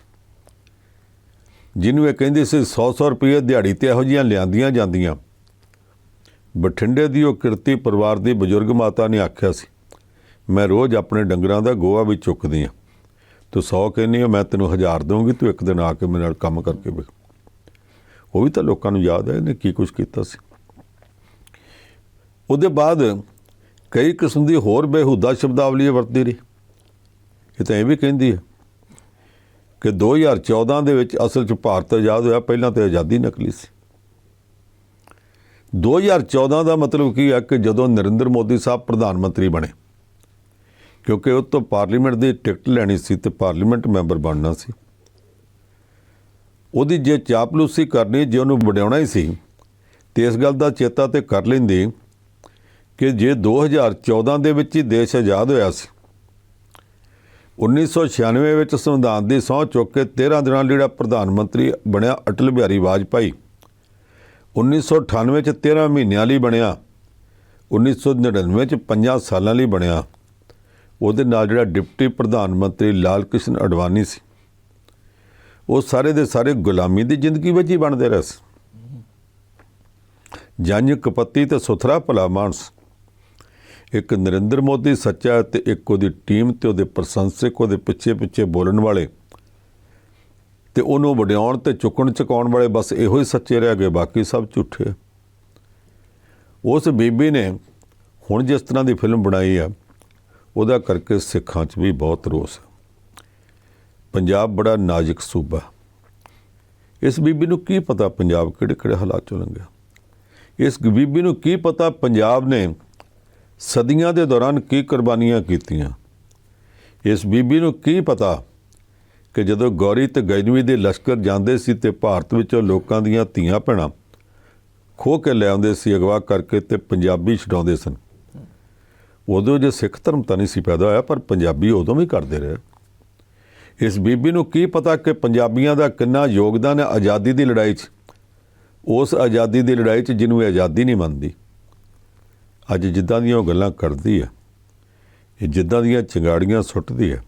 ਜਿਹਨੂੰ ਇਹ ਕਹਿੰਦੇ ਸੀ 100-100 ਰੁਪਏ ਦਿਹਾੜੀ ਤੇ ਇਹੋ ਜਿਹੀਆਂ ਲਿਆਂਦੀਆਂ ਜਾਂਦੀਆਂ। ਬਠਿੰਡੇ ਦੀ ਉਹ ਕਿਰਤੀ ਪਰਿਵਾਰ ਦੀ ਬਜ਼ੁਰਗ ਮਾਤਾ ਨੇ ਆਖਿਆ ਸੀ, ਮੈਂ ਰੋਜ਼ ਆਪਣੇ ਡੰਗਰਾਂ ਦਾ ਗੋਹਾ ਵੀ ਚੁੱਕਦੀ ਆ ਤੂੰ 100 ਕਹਿੰਦੀ ਆ ਮੈਂ ਤੈਨੂੰ ਹਜ਼ਾਰ ਦਊਂਗੀ, ਤੂੰ ਇੱਕ ਦਿਨ ਆ ਕੇ ਮੇਰੇ ਨਾਲ ਕੰਮ ਕਰਕੇ ਵੇਖ। ਉਹ ਵੀ ਤਾਂ ਲੋਕਾਂ ਨੂੰ ਯਾਦ ਹੈ ਇਹਨੇ ਕੀ ਕੁਝ ਕੀਤਾ ਸੀ। ਉਹਦੇ ਬਾਅਦ ਕਈ ਕਿਸਮ ਦੀ ਹੋਰ ਬੇਹੂਦਾ ਸ਼ਬਦਾਵਲੀ ਇਹ ਵਰਤਦੀ ਰਹੀ। ਇਹ ਤਾਂ ਇਹ ਵੀ ਕਹਿੰਦੀ ਹੈ ਕਿ 2014 ਦੇ ਵਿੱਚ ਅਸਲ 'ਚ ਭਾਰਤ ਆਜ਼ਾਦ ਹੋਇਆ, ਪਹਿਲਾਂ ਤੇ ਆਜ਼ਾਦੀ ਨਕਲੀ ਸੀ। 2014 ਦਾ ਮਤਲਬ ਕੀ ਹੈ ਕਿ ਜਦੋਂ ਨਰਿੰਦਰ ਮੋਦੀ ਸਾਹਿਬ ਪ੍ਰਧਾਨ ਮੰਤਰੀ ਬਣੇ, ਕਿਉਂਕਿ ਉਹ ਤੋਂ ਪਾਰਲੀਮੈਂਟ ਦੀ ਟਿਕਟ ਲੈਣੀ ਸੀ ਤੇ ਪਾਰਲੀਮੈਂਟ ਮੈਂਬਰ ਬਣਨਾ ਸੀ। ਉਹਦੀ ਜੇ ਚਾਪਲੂਸੀ ਕਰਨੀ, ਜੇ ਉਹਨੂੰ ਵਡਿਆਉਣਾ ਹੀ ਸੀ, ਤੇ ਇਸ ਗੱਲ ਦਾ ਚੇਤਾ ਤੇ ਕਰ ਲੈਂਦੀ ਕਿ ਜੇ 2014 ਦੇ ਵਿੱਚ ਹੀ ਦੇਸ਼ ਆਜ਼ਾਦ ਹੋਇਆ ਸੀ 1996 ਵਿੱਚ ਸੰਵਿਧਾਨ ਦੀ ਸਹੁੰ ਚੁੱਕ ਕੇ 13 ਦਿਨਾਂ ਲਈ ਜਿਹੜਾ ਪ੍ਰਧਾਨ ਮੰਤਰੀ ਬਣਿਆ ਅਟਲ ਬਿਹਾਰੀ ਵਾਜਪਾਈ 1998 ਚ 13 ਮਹੀਨਿਆਂ ਲਈ ਬਣਿਆ 1999 ਚ 5 ਸਾਲਾਂ ਲਈ ਬਣਿਆ। ਉਹਦੇ ਨਾਲ ਜਿਹੜਾ ਡਿਪਟੀ ਪ੍ਰਧਾਨ ਮੰਤਰੀ ਲਾਲ ਕ੍ਰਿਸ਼ਨ ਅਡਵਾਨੀ ਸੀ, ਉਹ ਸਾਰੇ ਦੇ ਸਾਰੇ ਗੁਲਾਮੀ ਦੀ ਜ਼ਿੰਦਗੀ ਵਿੱਚ ਹੀ ਬਣਦੇ ਰਹੇ ਸੀ। ਜੰਜ ਕਪੱਤੀ ਤੇ ਸੁਥਰਾ ਭਲਾ ਮਾਨਸ ਇੱਕ ਨਰਿੰਦਰ ਮੋਦੀ ਸੱਚਾ ਹੈ ਤੇ ਇੱਕ ਉਹਦੀ ਟੀਮ ਤੇ ਉਹਦੇ ਪ੍ਰਸ਼ੰਸਕ ਉਹਦੇ ਪਿੱਛੇ ਪਿੱਛੇ ਬੋਲਣ ਵਾਲੇ। ਤੇ ਉਹਨੂੰ ਵਡਿਆਉਣ ਤੇ ਚੁੱਕਣ ਚੁਕਾਉਣ ਵਾਲੇ ਬਸ ਇਹੋ ਹੀ ਸੱਚੇ ਰਹਿ ਗਏ, ਬਾਕੀ ਸਭ ਝੂਠੇ। ਉਸ ਬੀਬੀ ਨੇ ਹੁਣ ਜਿਸ ਤਰ੍ਹਾਂ ਦੀ ਫਿਲਮ ਬਣਾਈ ਆ, ਉਹਦਾ ਕਰਕੇ ਸਿੱਖਾਂ 'ਚ ਵੀ ਬਹੁਤ ਰੋਸ ਹੈ ਪੰਜਾਬ ਬੜਾ ਨਾਜ਼ੁਕ ਸੂਬਾ। ਇਸ ਬੀਬੀ ਨੂੰ ਕੀ ਪਤਾ ਪੰਜਾਬ ਕਿਹੜੇ ਕਿਹੜੇ ਹਾਲਾਤ ਚੋਂ ਲੰਘਿਆ ਇਸ ਬੀਬੀ ਨੂੰ ਕੀ ਪਤਾ ਪੰਜਾਬ ਨੇ ਸਦੀਆਂ ਦੇ ਦੌਰਾਨ ਕੀ ਕੁਰਬਾਨੀਆਂ ਕੀਤੀਆਂ? ਇਸ ਬੀਬੀ ਨੂੰ ਕੀ ਪਤਾ ਕਿ ਜਦੋਂ ਗੌਰੀ ਤੇ ਗੈਨਵੀ ਦੇ ਲਸ਼ਕਰ ਜਾਂਦੇ ਸੀ ਤੇ ਭਾਰਤ ਵਿੱਚੋਂ ਲੋਕਾਂ ਦੀਆਂ ਧੀਆਂ ਭੈਣਾਂ ਖੋਹ ਕੇ ਲੈ ਆਉਂਦੇ ਸੀ, ਅਗਵਾ ਕਰਕੇ ਤੇ ਪੰਜਾਬੀ ਛਡਾਉਂਦੇ ਸਨ। ਉਦੋਂ ਜੇ ਸਿੱਖ ਧਰਮ ਤਾਂ ਨਹੀਂ ਸੀ ਪੈਦਾ ਹੋਇਆ, ਪਰ ਪੰਜਾਬੀ ਉਦੋਂ ਵੀ ਕਰਦੇ ਰਹੇ। ਇਸ ਬੀਬੀ ਨੂੰ ਕੀ ਪਤਾ ਕਿ ਪੰਜਾਬੀਆਂ ਦਾ ਕਿੰਨਾ ਯੋਗਦਾਨ ਹੈ ਆਜ਼ਾਦੀ ਦੀ ਲੜਾਈ 'ਚ? ਉਸ ਆਜ਼ਾਦੀ ਦੀ ਲੜਾਈ 'ਚ ਜਿਹਨੂੰ ਇਹ ਆਜ਼ਾਦੀ ਨਹੀਂ ਮੰਨਦੀ। ਅੱਜ ਜਿੱਦਾਂ ਦੀਆਂ ਉਹ ਗੱਲਾਂ ਕਰਦੀ ਹੈ ਇਹ ਜਿੱਦਾਂ ਦੀਆਂ ਚੰਗਾੜੀਆਂ ਸੁੱਟਦੀ ਹੈ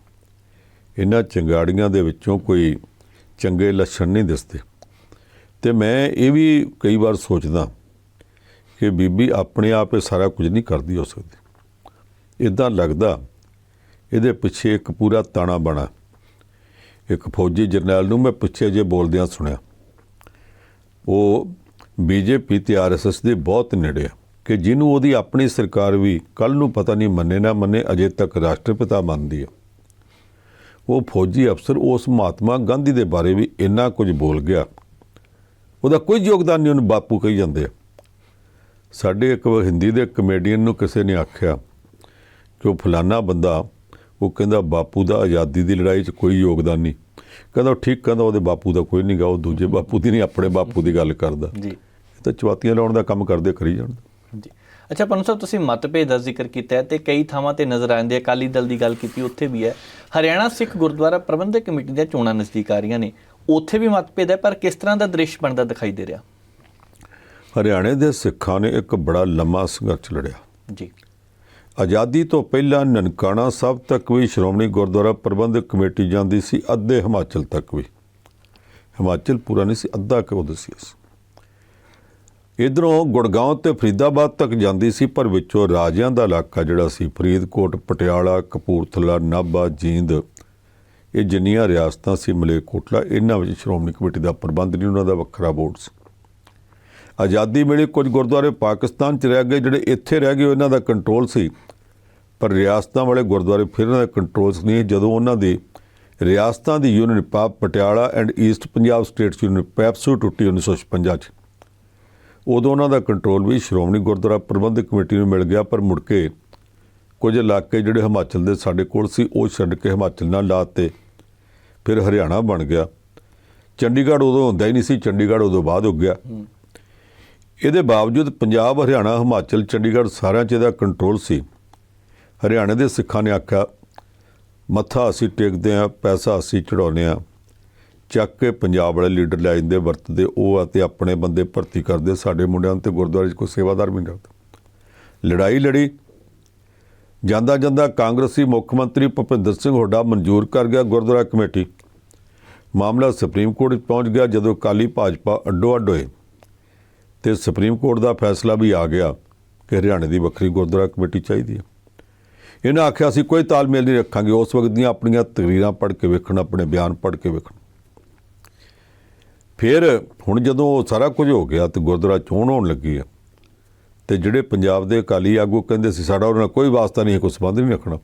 ਇਹਨਾਂ ਚੰਗਾੜੀਆਂ ਦੇ ਵਿੱਚੋਂ ਕੋਈ ਚੰਗੇ ਲੱਛਣ ਨਹੀਂ ਦਿਸਦੇ। ਤੇ ਮੈਂ ਇਹ ਵੀ ਕਈ ਵਾਰ ਸੋਚਦਾ ਕਿ ਬੀਬੀ ਆਪਣੇ ਆਪ ਇਹ ਸਾਰਾ ਕੁਝ ਨਹੀਂ ਕਰਦੀ ਹੋ ਸਕਦੀ। ਇਦਾਂ ਲੱਗਦਾ ਇਹਦੇ ਪਿੱਛੇ ਇੱਕ ਪੂਰਾ ਤਾਣਾ ਬਣਾ। ਇੱਕ ਫੌਜੀ ਜਰਨੈਲ ਨੂੰ ਮੈਂ ਪਿੱਛੇ ਜੇ ਬੋਲਦਿਆਂ ਸੁਣਿਆ। ਉਹ ਬੀਜੇਪੀ ਤੇ ਆਰਐਸਐਸ ਦੇ ਬਹੁਤ ਨੇੜੇ ਆ। ਕਿ ਜਿਹਨੂੰ ਉਹਦੀ ਆਪਣੀ ਸਰਕਾਰ ਵੀ ਕੱਲ ਨੂੰ ਪਤਾ ਨਹੀਂ ਮੰਨੇ ਨਾ ਮੰਨੇ ਅਜੇ ਤੱਕ ਰਾਸ਼ਟਰਪਿਤਾ ਮੰਨਦੀ ਹੈ ਉਹ ਫੌਜੀ ਅਫਸਰ ਉਸ ਮਹਾਤਮਾ ਗਾਂਧੀ ਦੇ ਬਾਰੇ ਵੀ ਇੰਨਾ ਕੁਝ ਬੋਲ ਗਿਆ। ਉਹਦਾ ਕੋਈ ਯੋਗਦਾਨ ਨਹੀਂ ਉਹਨੂੰ ਬਾਪੂ ਕਹੀ ਜਾਂਦੇ ਆ। ਸਾਡੇ ਇੱਕ ਹਿੰਦੀ ਦੇ ਕਮੇਡੀਅਨ ਨੂੰ ਕਿਸੇ ਨੇ ਆਖਿਆ ਕਿ ਉਹ ਫਲਾਨਾ ਬੰਦਾ ਉਹ ਕਹਿੰਦਾ ਬਾਪੂ ਦਾ ਆਜ਼ਾਦੀ ਦੀ ਲੜਾਈ 'ਚ ਕੋਈ ਯੋਗਦਾਨ ਨਹੀਂ। ਕਹਿੰਦਾ ਉਹ ਠੀਕ ਕਹਿੰਦਾ ਉਹਦੇ ਬਾਪੂ ਦਾ ਕੋਈ ਨਹੀਂਗਾ ਉਹ ਦੂਜੇ ਬਾਪੂ ਦੀ ਨਹੀਂ ਆਪਣੇ ਬਾਪੂ ਦੀ ਗੱਲ ਕਰਦਾ। ਜੀ। ਇਹ ਤਾਂ ਚਵਾਤੀਆਂ ਲਾਉਣ ਦਾ ਕੰਮ ਕਰਦੇ ਕਰੀ ਜਾਣ। ਅੱਛਾ ਪਨੂ ਸਾਹਿਬ ਤੁਸੀਂ ਮਤਭੇਦ ਦਾ ਜ਼ਿਕਰ ਕੀਤਾ ਹੈ ਤੇ ਕਈ ਥਾਵਾਂ ਤੇ ਨਜ਼ਰ ਆਉਂਦੇ ਅਕਾਲੀ ਦਲ ਦੀ ਗੱਲ ਕੀਤੀ ਉੱਥੇ ਵੀ ਹੈ। ਹਰਿਆਣਾ ਸਿੱਖ ਗੁਰਦੁਆਰਾ ਪ੍ਰਬੰਧਕ ਕਮੇਟੀ ਦੀਆਂ ਚੋਣਾਂ ਨਜ਼ਦੀਕ ਆ ਰਹੀਆਂ ਨੇ। ਉੱਥੇ ਵੀ ਮਤਭੇਦ ਹੈ ਪਰ ਕਿਸ ਤਰ੍ਹਾਂ ਦਾ ਦ੍ਰਿਸ਼ ਬਣਦਾ ਦਿਖਾਈ ਦੇ ਰਿਹਾ? ਹਰਿਆਣੇ ਦੇ ਸਿੱਖਾਂ ਨੇ ਇੱਕ ਬੜਾ ਲੰਮਾ ਸੰਘਰਸ਼ ਲੜਿਆ। ਜੀ। ਆਜ਼ਾਦੀ ਤੋਂ ਪਹਿਲਾਂ ਨਨਕਾਣਾ ਸਾਹਿਬ ਤੱਕ ਵੀ ਸ਼੍ਰੋਮਣੀ ਗੁਰਦੁਆਰਾ ਪ੍ਰਬੰਧਕ ਕਮੇਟੀ ਜਾਂਦੀ ਸੀ ਅੱਧੇ ਹਿਮਾਚਲ ਤੱਕ ਵੀ। ਹਿਮਾਚਲ ਪੂਰਾ ਨਹੀਂ ਸੀ ਅੱਧਾ ਕੁ ਉਹਦੇ ਸੀ ਇਧਰੋਂ ਗੁੜਗਾਉਂ ਤੇ ਫਰੀਦਾਬਾਦ ਤੱਕ ਜਾਂਦੀ ਸੀ, ਪਰ ਵਿੱਚੋਂ ਰਾਜਿਆਂ ਦਾ ਇਲਾਕਾ ਜਿਹੜਾ ਸੀ, ਫਰੀਦਕੋਟ, ਪਟਿਆਲਾ, ਕਪੂਰਥਲਾ, ਨਾਭਾ, ਜੀਂਦ, ਇਹ ਜਿੰਨੀਆਂ ਰਿਆਸਤਾਂ ਸੀ ਮਲੇਕੋਟਲਾ ਇਹਨਾਂ ਵਿੱਚ ਸ਼੍ਰੋਮਣੀ ਕਮੇਟੀ ਦਾ ਪ੍ਰਬੰਧ ਨਹੀਂ, ਉਹਨਾਂ ਦਾ ਵੱਖਰਾ ਬੋਰਡ ਸੀ। ਆਜ਼ਾਦੀ ਵੇਲੇ ਕੁਝ ਗੁਰਦੁਆਰੇ ਪਾਕਿਸਤਾਨ ਚ ਰਹਿ ਗਏ, ਜਿਹੜੇ ਇੱਥੇ ਰਹਿ ਗਏ, ਉਹਨਾਂ ਦਾ ਕੰਟਰੋਲ ਸੀ, ਪਰ ਰਿਆਸਤਾਂ ਵਾਲੇ ਗੁਰਦੁਆਰੇ ਫਿਰ ਉਹਨਾਂ ਦਾ ਕੰਟਰੋਲ ਨਹੀਂ, ਜਦੋਂ ਉਹਨਾਂ ਦੀ ਰਿਆਸਤਾਂ ਦੀ ਯੂਨੀਅਨ ਪਾਪ Patiala and East Punjab states union PEPSU ਟੁੱਟੀ 1956 ਚ। ਉਦੋਂ ਉਹਨਾਂ ਦਾ ਕੰਟਰੋਲ ਵੀ ਸ਼੍ਰੋਮਣੀ ਗੁਰਦੁਆਰਾ ਪ੍ਰਬੰਧਕ ਕਮੇਟੀ ਨੂੰ ਮਿਲ ਗਿਆ ਪਰ ਮੁੜ ਕੇ ਕੁਝ ਇਲਾਕੇ ਜਿਹੜੇ ਹਿਮਾਚਲ ਦੇ ਸਾਡੇ ਕੋਲ ਸੀ ਉਹ ਛੱਡ ਕੇ ਹਿਮਾਚਲ ਨਾਲ ਲਾਤੇ। ਫਿਰ ਹਰਿਆਣਾ ਬਣ ਗਿਆ। ਚੰਡੀਗੜ੍ਹ ਉਦੋਂ ਹੁੰਦਾ ਹੀ ਨਹੀਂ ਸੀ ਚੰਡੀਗੜ੍ਹ ਉਦੋਂ ਬਾਅਦ ਹੋ ਗਿਆ। ਇਹਦੇ ਬਾਵਜੂਦ ਪੰਜਾਬ ਹਰਿਆਣਾ ਹਿਮਾਚਲ ਚੰਡੀਗੜ੍ਹ ਸਾਰਿਆਂ 'ਚ ਇਹਦਾ ਕੰਟਰੋਲ ਸੀ। ਹਰਿਆਣੇ ਦੇ ਸਿੱਖਾਂ ਨੇ ਆਖਿਆ ਮੱਥਾ ਅਸੀਂ ਟੇਕਦੇ ਆ ਪੈਸਾ ਅਸੀਂ ਚੜਾਉਂਦੇ ਆ ਚੱਕ ਕੇ ਪੰਜਾਬ ਵਾਲੇ ਲੀਡਰ ਲੈ ਜਾਂਦੇ, ਵਰਤਦੇ, ਉਹ ਆ ਤੇ ਆਪਣੇ ਬੰਦੇ ਭਰਤੀ ਕਰਦੇ, ਸਾਡੇ ਮੁੰਡਿਆਂ ਤੇ ਗੁਰਦੁਆਰੇ 'ਚ ਕੋਈ ਸੇਵਾਦਾਰ ਵੀ ਨਹੀਂ ਰੱਖਦਾ। ਲੜਾਈ ਲੜੀ, ਜਾਂਦਾ ਜਾਂਦਾ ਕਾਂਗਰਸੀ ਮੁੱਖ ਮੰਤਰੀ ਭੁਪਿੰਦਰ ਸਿੰਘ ਹੁੱਡਾ ਮਨਜ਼ੂਰ ਕਰ ਗਿਆ ਗੁਰਦੁਆਰਾ ਕਮੇਟੀ। ਮਾਮਲਾ ਸੁਪਰੀਮ ਕੋਰਟ 'ਚ ਪਹੁੰਚ ਗਿਆ ਜਦੋਂ ਕਾਲੀ ਭਾਜਪਾ ਅੱਡੋ ਅੱਡ ਹੋਏ। ਤੇ ਸੁਪਰੀਮ ਕੋਰਟ ਦਾ ਫੈਸਲਾ ਵੀ ਆ ਗਿਆ ਕਿ ਹਰਿਆਣੇ ਦੀ ਵੱਖਰੀ ਗੁਰਦੁਆਰਾ ਕਮੇਟੀ ਚਾਹੀਦੀ ਹੈ ਇਹਨਾਂ ਆਖਿਆ ਅਸੀਂ ਕੋਈ ਤਾਲਮੇਲ ਨਹੀਂ ਰੱਖਾਂਗੇ, ਉਸ ਵਕਤ ਦੀਆਂ ਆਪਣੀਆਂ ਤਕਰੀਰਾਂ ਪੜ੍ਹ ਕੇ ਵੇਖਣ, ਆਪਣੇ ਬਿਆਨ ਪੜ੍ਹ ਕੇ ਵੇਖਣ। ਫਿਰ ਹੁਣ ਜਦੋਂ ਉਹ ਸਾਰਾ ਕੁਝ ਹੋ ਗਿਆ ਤੇ ਗੁਰਦੁਆਰਾ ਚੋਣ ਹੋਣ ਲੱਗੀ ਆ, ਤੇ ਜਿਹੜੇ ਪੰਜਾਬ ਦੇ ਅਕਾਲੀ ਆਗੂ ਕਹਿੰਦੇ ਸੀ ਸਾਡਾ ਉਹਨਾਂ ਨਾਲ ਕੋਈ ਵਾਸਤਾ ਨਹੀਂ ਹੈ ਕੋਈ ਸੰਬੰਧ ਨਹੀਂ ਰੱਖਣਾ।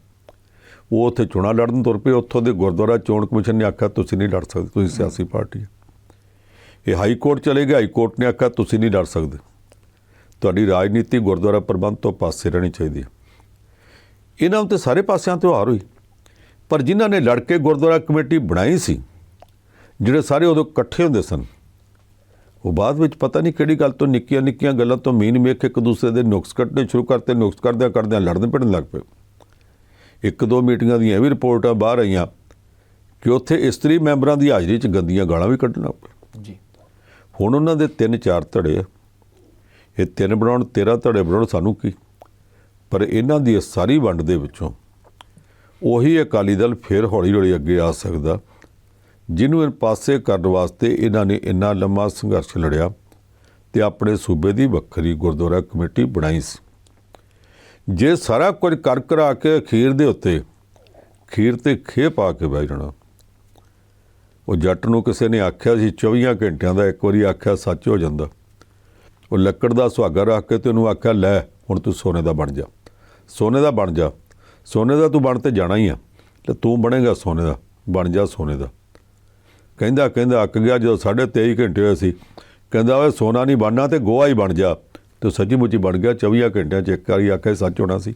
ਉਹ ਉੱਥੇ ਚੋਣਾਂ ਲੜਨ ਤੁਰ ਪਏ, ਉੱਥੋਂ ਦੇ ਗੁਰਦੁਆਰਾ ਚੋਣ ਕਮਿਸ਼ਨ ਨੇ ਆਖਿਆ, ਤੁਸੀਂ ਨਹੀਂ ਲੜ ਸਕਦੇ, ਤੁਸੀਂ ਸਿਆਸੀ ਪਾਰਟੀ ਹੈ ਇਹ ਹਾਈ ਕੋਰਟ ਚਲੇ ਗਏ, ਹਾਈ ਕੋਰਟ ਨੇ ਆਖਿਆ, ਤੁਸੀਂ ਨਹੀਂ ਲੜ ਸਕਦੇ। ਤੁਹਾਡੀ ਰਾਜਨੀਤੀ ਗੁਰਦੁਆਰਾ ਪ੍ਰਬੰਧ ਤੋਂ ਪਾਸੇ ਰਹਿਣੀ ਚਾਹੀਦੀ ਹੈ ਇਹਨਾਂ ਉੱਤੇ ਸਾਰੇ ਪਾਸਿਆਂ ਤੋਂ ਹਾਰ ਹੋਈ, ਪਰ ਜਿਨ੍ਹਾਂ ਨੇ ਲੜ ਕੇ ਗੁਰਦੁਆਰਾ ਕਮੇਟੀ ਬਣਾਈ ਸੀ ਜਿਹੜੇ ਸਾਰੇ ਉਦੋਂ ਇਕੱਠੇ ਹੁੰਦੇ ਸਨ ਉਹ ਬਾਅਦ ਵਿੱਚ ਪਤਾ ਨਹੀਂ ਕਿਹੜੀ ਗੱਲ ਤੋਂ ਨਿੱਕੀਆਂ ਨਿੱਕੀਆਂ ਗੱਲਾਂ ਤੋਂ ਮੀਨ ਮੇਖ ਇੱਕ ਦੂਸਰੇ ਦੇ ਨੁਕਸ ਕੱਢਣੇ ਸ਼ੁਰੂ ਕਰਤੇ ਨੁਕਸ ਕਰਦਿਆਂ ਕਰਦਿਆਂ ਲੜਨ ਭਿੜਨ ਲੱਗ ਪਏ। ਇੱਕ ਦੋ ਮੀਟਿੰਗਾਂ ਦੀਆਂ ਇਹ ਵੀ ਰਿਪੋਰਟਾਂ ਬਾਹਰ ਆਈਆਂ ਕਿ ਉੱਥੇ ਇਸਤਰੀ ਮੈਂਬਰਾਂ ਦੀ ਹਾਜ਼ਰੀ 'ਚ ਗੰਦੀਆਂ ਗਾਲਾਂ ਵੀ ਕੱਢਣ ਲੱਗ ਪਏ। ਜੀ। ਹੁਣ ਉਹਨਾਂ ਦੇ ਤਿੰਨ ਚਾਰ ਧੜੇ ਇਹ ਤਿੰਨ ਬਣਾਉਣ 13 ਧੜੇ ਬਣਾਉਣ ਸਾਨੂੰ ਕੀ? ਪਰ ਇਹਨਾਂ ਦੀ ਸਾਰੀ ਵੰਡ ਦੇ ਵਿੱਚੋਂ ਉਹੀ ਅਕਾਲੀ ਦਲ ਫਿਰ ਹੌਲੀ ਹੌਲੀ ਅੱਗੇ ਆ ਸਕਦਾ। ਜਿਹਨੂੰ ਪਾਸੇ ਕਰਨ ਵਾਸਤੇ ਇਹਨਾਂ ਨੇ ਇੰਨਾ ਲੰਮਾ ਸੰਘਰਸ਼ ਲੜਿਆ ਤੇ ਆਪਣੇ ਸੂਬੇ ਦੀ ਵੱਖਰੀ ਗੁਰਦੁਆਰਾ ਕਮੇਟੀ ਬਣਾਈ ਸੀ। ਜੇ ਸਾਰਾ ਕੁਝ ਕਰ ਕਰਾ ਕੇ ਅਖੀਰ ਦੇ ਉੱਤੇ ਖੀਰ ਤੇ ਖੇ ਪਾ ਕੇ ਬਹਿ ਜਾਣਾ। ਉਹ ਜੱਟ ਨੂੰ ਕਿਸੇ ਨੇ ਆਖਿਆ ਸੀ 24 ਘੰਟਿਆਂ ਦਾ ਇੱਕ ਵਾਰੀ ਆਖਿਆ ਸੱਚ ਹੋ ਜਾਂਦਾ। ਉਹ ਲੱਕੜ ਦਾ ਸੁਹਾਗਾ ਰੱਖ ਕੇ ਤੇ ਉਹਨੂੰ ਆਖਿਆ, ਲੈ, ਹੁਣ ਤੂੰ ਸੋਨੇ ਦਾ ਬਣ ਜਾ। ਸੋਨੇ ਦਾ ਬਣ ਜਾ। ਸੋਨੇ ਦਾ ਤੂੰ ਬਣ ਤੇ ਜਾਣਾ ਹੀ ਆ। ਤੇ ਤੂੰ ਬਣੇਗਾ ਸੋਨੇ ਦਾ। ਬਣ ਜਾ ਸੋਨੇ ਦਾ। ਕਹਿੰਦਾ ਕਹਿੰਦਾ ਅੱਕ ਗਿਆ ਜਦੋਂ 23.5 ਘੰਟੇ ਹੋਏ ਸੀ। ਕਹਿੰਦਾ ਓਏ ਸੋਨਾ ਨਹੀਂ ਬਣਨਾ ਤੇ ਗੋਹਾ ਹੀ ਬਣ ਜਾ। ਤੇ ਸੱਚੀ ਮੁੱਚੀ ਬਣ ਗਿਆ 24 ਘੰਟਿਆਂ ਚ ਇੱਕ ਵਾਰੀ ਆਖਿਆ ਸੱਚ ਹੋਣਾ ਸੀ।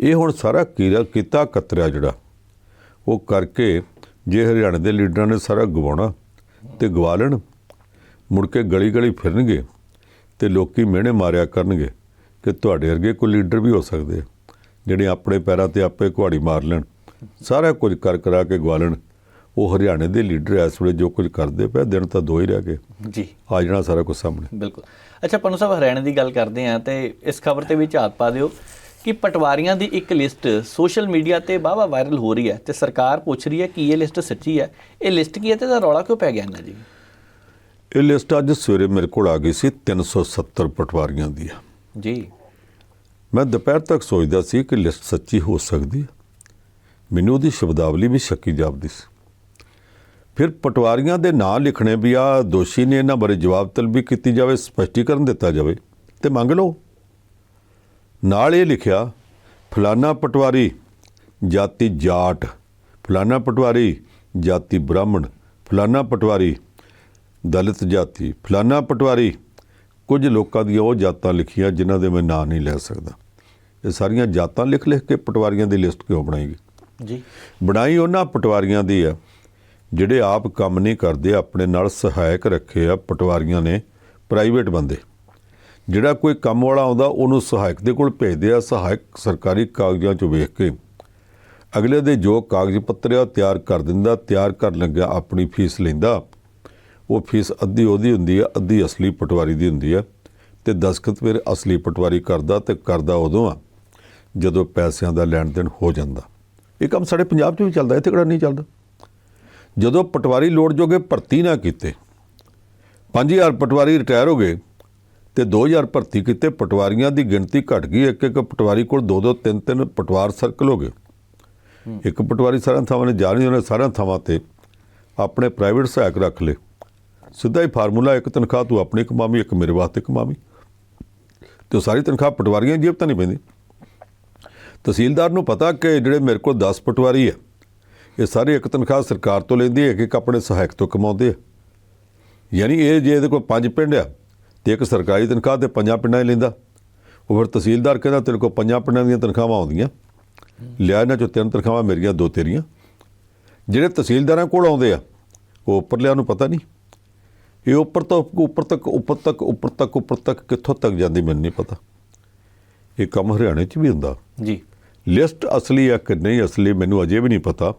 ਇਹ ਹੁਣ ਸਾਰਾ ਕੀਰਾ ਕੀਤਾ ਕਤਰਿਆ ਜਿਹੜਾ। ਉਹ ਕਰਕੇ ਜੇ ਹਰਿਆਣੇ ਦੇ ਲੀਡਰਾਂ ਨੇ ਸਾਰਾ ਗਵਾਉਣਾ ਤੇ ਗਵਾ ਲੈਣ ਮੁੜ ਕੇ ਗਲੀ ਗਲੀ ਫਿਰਨਗੇ ਤੇ ਲੋਕੀ ਮਿਹਣੇ ਮਾਰਿਆ ਕਰਨਗੇ ਕਿ ਤੁਹਾਡੇ ਵਰਗੇ ਕੋਈ ਲੀਡਰ ਵੀ ਹੋ ਸਕਦੇ ਜਿਹੜੇ ਆਪਣੇ ਪੈਰਾਂ ਤੇ ਆਪੇ ਕੁਹਾੜੀ ਮਾਰ ਲੈਣ ਸਾਰਾ ਕੁਝ ਕਰ ਕਰਾ ਕੇ ਗਵਾ ਲੈਣ। ਉਹ ਹਰਿਆਣੇ ਦੇ ਲੀਡਰ ਇਸ ਵੇਲੇ ਜੋ ਕੁਝ ਕਰਦੇ ਪਏ ਦਿਨ ਤਾਂ ਦੋ ਹੀ ਰਹਿ ਗਏ। ਜੀ। ਆ ਜਾਣਾ ਸਾਰਾ ਕੁਝ ਸਾਹਮਣੇ। ਬਿਲਕੁਲ। ਅੱਛਾ ਪਨੂ ਸਾਹਿਬ ਹਰਿਆਣੇ ਦੀ ਗੱਲ ਕਰਦੇ ਆ ਤੇ ਇਸ ਖਬਰ ਤੇ ਵੀ ਝਾਤ ਪਾ ਦਿਓ ਕਿ ਪਟਵਾਰੀਆਂ ਦੀ ਇੱਕ ਲਿਸਟ ਸੋਸ਼ਲ ਮੀਡੀਆ ਤੇ ਵਾਹਵਾ ਵਾਇਰਲ ਹੋ ਰਹੀ ਹੈ ਤੇ ਸਰਕਾਰ ਪੁੱਛ ਰਹੀ ਹੈ ਕਿ ਇਹ ਲਿਸਟ ਸੱਚੀ ਹੈ। ਇਹ ਲਿਸਟ ਕੀ ਹੈ ਤੇ ਇਹਦਾ ਰੌਲਾ ਕਿਉਂ ਪੈ ਗਿਆ ਇਹਨਾਂ ਜੀ? ਇਹ ਲਿਸਟ ਅੱਜ ਸਵੇਰੇ ਮੇਰੇ ਕੋਲ ਆ ਗਈ ਸੀ 370 ਪਟਵਾਰੀਆਂ ਦੀ ਜੀ। ਮੈਂ ਦੁਪਹਿਰ ਤੱਕ ਸੋਚਦਾ ਸੀ ਕਿ ਲਿਸਟ ਸੱਚੀ ਹੋ ਸਕਦੀ ਹੈ। ਮੈਨੂੰ ਉਹਦੀ ਸ਼ਬਦਾਵਲੀ ਵੀ ਸ਼ੱਕੀ ਜਾਪਦੀ ਸੀ। ਫਿਰ ਪਟਵਾਰੀਆਂ ਦੇ ਨਾਂ ਲਿਖਣੇ ਵੀ ਆ ਦੋਸ਼ੀ ਨੇ ਇਹਨਾਂ ਬਾਰੇ ਜਵਾਬ ਤਲਬੀ ਕੀਤੀ ਜਾਵੇ ਸਪਸ਼ਟੀਕਰਨ ਦਿੱਤਾ ਜਾਵੇ। ਤੇ ਮੰਗ ਲਓ। ਨਾਲ ਇਹ ਲਿਖਿਆ ਫਲਾਨਾ ਪਟਵਾਰੀ ਜਾਤੀ ਜਾਟ ਫਲਾਨਾ ਪਟਵਾਰੀ ਜਾਤੀ ਬ੍ਰਾਹਮਣ ਫਲਾਨਾ ਪਟਵਾਰੀ ਦਲਿਤ ਜਾਤੀ ਫਲਾਨਾ ਪਟਵਾਰੀ। ਕੁਝ ਲੋਕਾਂ ਦੀਆਂ ਉਹ ਜਾਤਾਂ ਲਿਖੀਆਂ ਜਿਨ੍ਹਾਂ ਦੇ ਮੈਂ ਨਾਂ ਨਹੀਂ ਲੈ ਸਕਦਾ। ਇਹ ਸਾਰੀਆਂ ਜਾਤਾਂ ਲਿਖ ਲਿਖ ਕੇ ਪਟਵਾਰੀਆਂ ਦੀ ਲਿਸਟ ਕਿਉਂ ਬਣਾਈ ਗਈ? ਜੀ। ਬਣਾਈ ਉਹਨਾਂ ਪਟਵਾਰੀਆਂ ਦੀ ਆ। ਜਿਹੜੇ ਆਪ ਕੰਮ ਨਹੀਂ ਕਰਦੇ, ਆਪਣੇ ਨਾਲ ਸਹਾਇਕ ਰੱਖੇ ਆ ਪਟਵਾਰੀਆਂ ਨੇ ਪ੍ਰਾਈਵੇਟ ਬੰਦੇ। ਜਿਹੜਾ ਕੋਈ ਕੰਮ ਵਾਲਾ ਆਉਂਦਾ, ਉਹਨੂੰ ਸਹਾਇਕ ਦੇ ਕੋਲ ਭੇਜਦੇ ਆ, ਸਹਾਇਕ ਸਰਕਾਰੀ ਕਾਗਜ਼ਾਂ 'ਚ ਵੇਖ ਕੇ। ਅਗਲੇ ਦੇ ਜੋ ਕਾਗਜ਼ ਪੱਤਰ ਆ, ਉਹ ਤਿਆਰ ਕਰ ਦਿੰਦਾ, ਤਿਆਰ ਕਰਨ ਲੱਗਿਆ, ਆਪਣੀ ਫੀਸ ਲੈਂਦਾ। ਉਹ ਫੀਸ ਅੱਧੀ ਉਹਦੀ ਹੁੰਦੀ ਆ, ਅੱਧੀ ਅਸਲੀ ਪਟਵਾਰੀ ਦੀ ਹੁੰਦੀ ਆ। ਤੇ ਦਸਖਤ ਫਿਰ ਅਸਲੀ ਪਟਵਾਰੀ ਕਰਦਾ ਤੇ ਕਰਦਾ ਉਦੋਂ ਆ, ਜਦੋਂ ਪੈਸਿਆਂ ਦਾ ਲੈਣ ਦੇਣ ਹੋ ਜਾਂਦਾ। ਇਹ ਕੰਮ ਸਾਡੇ ਪੰਜਾਬ 'ਚ ਵੀ ਚੱਲਦਾ, ਇੱਥੇ ਕਿਹੜਾ ਨਹੀਂ ਚੱਲਦਾ। ਜਦੋਂ ਪਟਵਾਰੀ ਲੋੜ ਜੋਗੇ ਭਰਤੀ ਨਾ ਕੀਤੇ। 5000 ਪਟਵਾਰੀ ਰਿਟਾਇਰ ਹੋ ਗਏ ਤੇ 2000 ਭਰਤੀ ਕੀਤੇ ਪਟਵਾਰੀਆਂ ਦੀ ਗਿਣਤੀ ਘਟ ਗਈ। ਇੱਕ ਇੱਕ ਪਟਵਾਰੀ ਕੋਲ ਦੋ ਦੋ ਤਿੰਨ ਤਿੰਨ ਪਟਵਾਰ ਸਰਕਲ ਹੋ ਗਏ। ਇੱਕ ਪਟਵਾਰੀ ਸਾਰਿਆਂ ਥਾਵਾਂ ਨੇ ਜਾ ਨਹੀਂ ਉਹਨੇ ਸਾਰਿਆਂ ਥਾਵਾਂ ਤੇ ਆਪਣੇ ਪ੍ਰਾਈਵੇਟ ਸਹਾਇਕ ਰੱਖ ਲਏ। ਸਿੱਧਾ ਹੀ ਫਾਰਮੂਲਾ ਇੱਕ ਤਨਖਾਹ ਤੂੰ ਆਪਣੀ ਕਮਾਵੀਂ ਇੱਕ ਮੇਰੇ ਵਾਸਤੇ ਕਮਾਵੀਂ। ਤੇ ਉਹ ਸਾਰੀ ਤਨਖਾਹ ਪਟਵਾਰੀਆਂ ਜੇਬ ਤਾਂ ਨਹੀਂ ਪੈਂਦੀ। ਤਹਿਸੀਲਦਾਰ ਨੂੰ ਪਤਾ ਕਿ ਜਿਹੜੇ ਮੇਰੇ ਕੋਲ 10 ਪਟਵਾਰੀ ਆ ਇਹ ਸਾਰੇ ਇੱਕ ਤਨਖਾਹ ਸਰਕਾਰ ਤੋਂ ਲੈਂਦੇ ਇੱਕ ਇੱਕ ਆਪਣੇ ਸਹਾਇਕ ਤੋਂ ਕਮਾਉਂਦੇ ਆ ਯਾਨੀ ਇਹ ਜੇ ਇਹਦੇ ਕੋਲ ਪੰਜ ਪਿੰਡ ਆ ਤੇ ਇੱਕ ਸਰਕਾਰੀ ਤਨਖਾਹ ਤੇ ਪੰਜਾਂ ਪਿੰਡਾਂ ਹੀ ਲੈਂਦਾ। ਉਹ ਫਿਰ ਤਹਿਸੀਲਦਾਰ ਕਹਿੰਦਾ ਤੇਰੇ ਕੋਲ ਪੰਜਾਂ ਪਿੰਡਾਂ ਦੀਆਂ ਤਨਖਾਹਾਂ ਆਉਂਦੀਆਂ। ਲਿਆ ਇਹਨਾਂ ਚੋਂ ਤਿੰਨ ਤਨਖਾਹਾਂ ਮੇਰੀਆਂ ਦੋ ਤੇਰੀਆਂ। ਜਿਹੜੇ ਤਹਿਸੀਲਦਾਰਾਂ ਕੋਲ ਆਉਂਦੇ ਆ ਉਹ ਉੱਪਰਲਿਆਂ ਨੂੰ ਪਤਾ ਨਹੀਂ। ਇਹ ਉੱਪਰ ਤੋਂ ਉੱਪਰ ਤੱਕ ਉੱਪਰ ਤੱਕ ਉੱਪਰ ਤੱਕ ਉੱਪਰ ਤੱਕ ਕਿੱਥੋਂ ਤੱਕ ਜਾਂਦੀ ਮੈਨੂੰ ਨਹੀਂ ਪਤਾ। ਇਹ ਕੰਮ ਹਰਿਆਣੇ 'ਚ ਵੀ ਹੁੰਦਾ। ਜੀ। ਲਿਸਟ ਅਸਲੀ ਆ ਕਿ ਨਹੀਂ ਅਸਲੀ ਮੈਨੂੰ ਅਜੇ ਵੀ ਨਹੀਂ ਪਤਾ।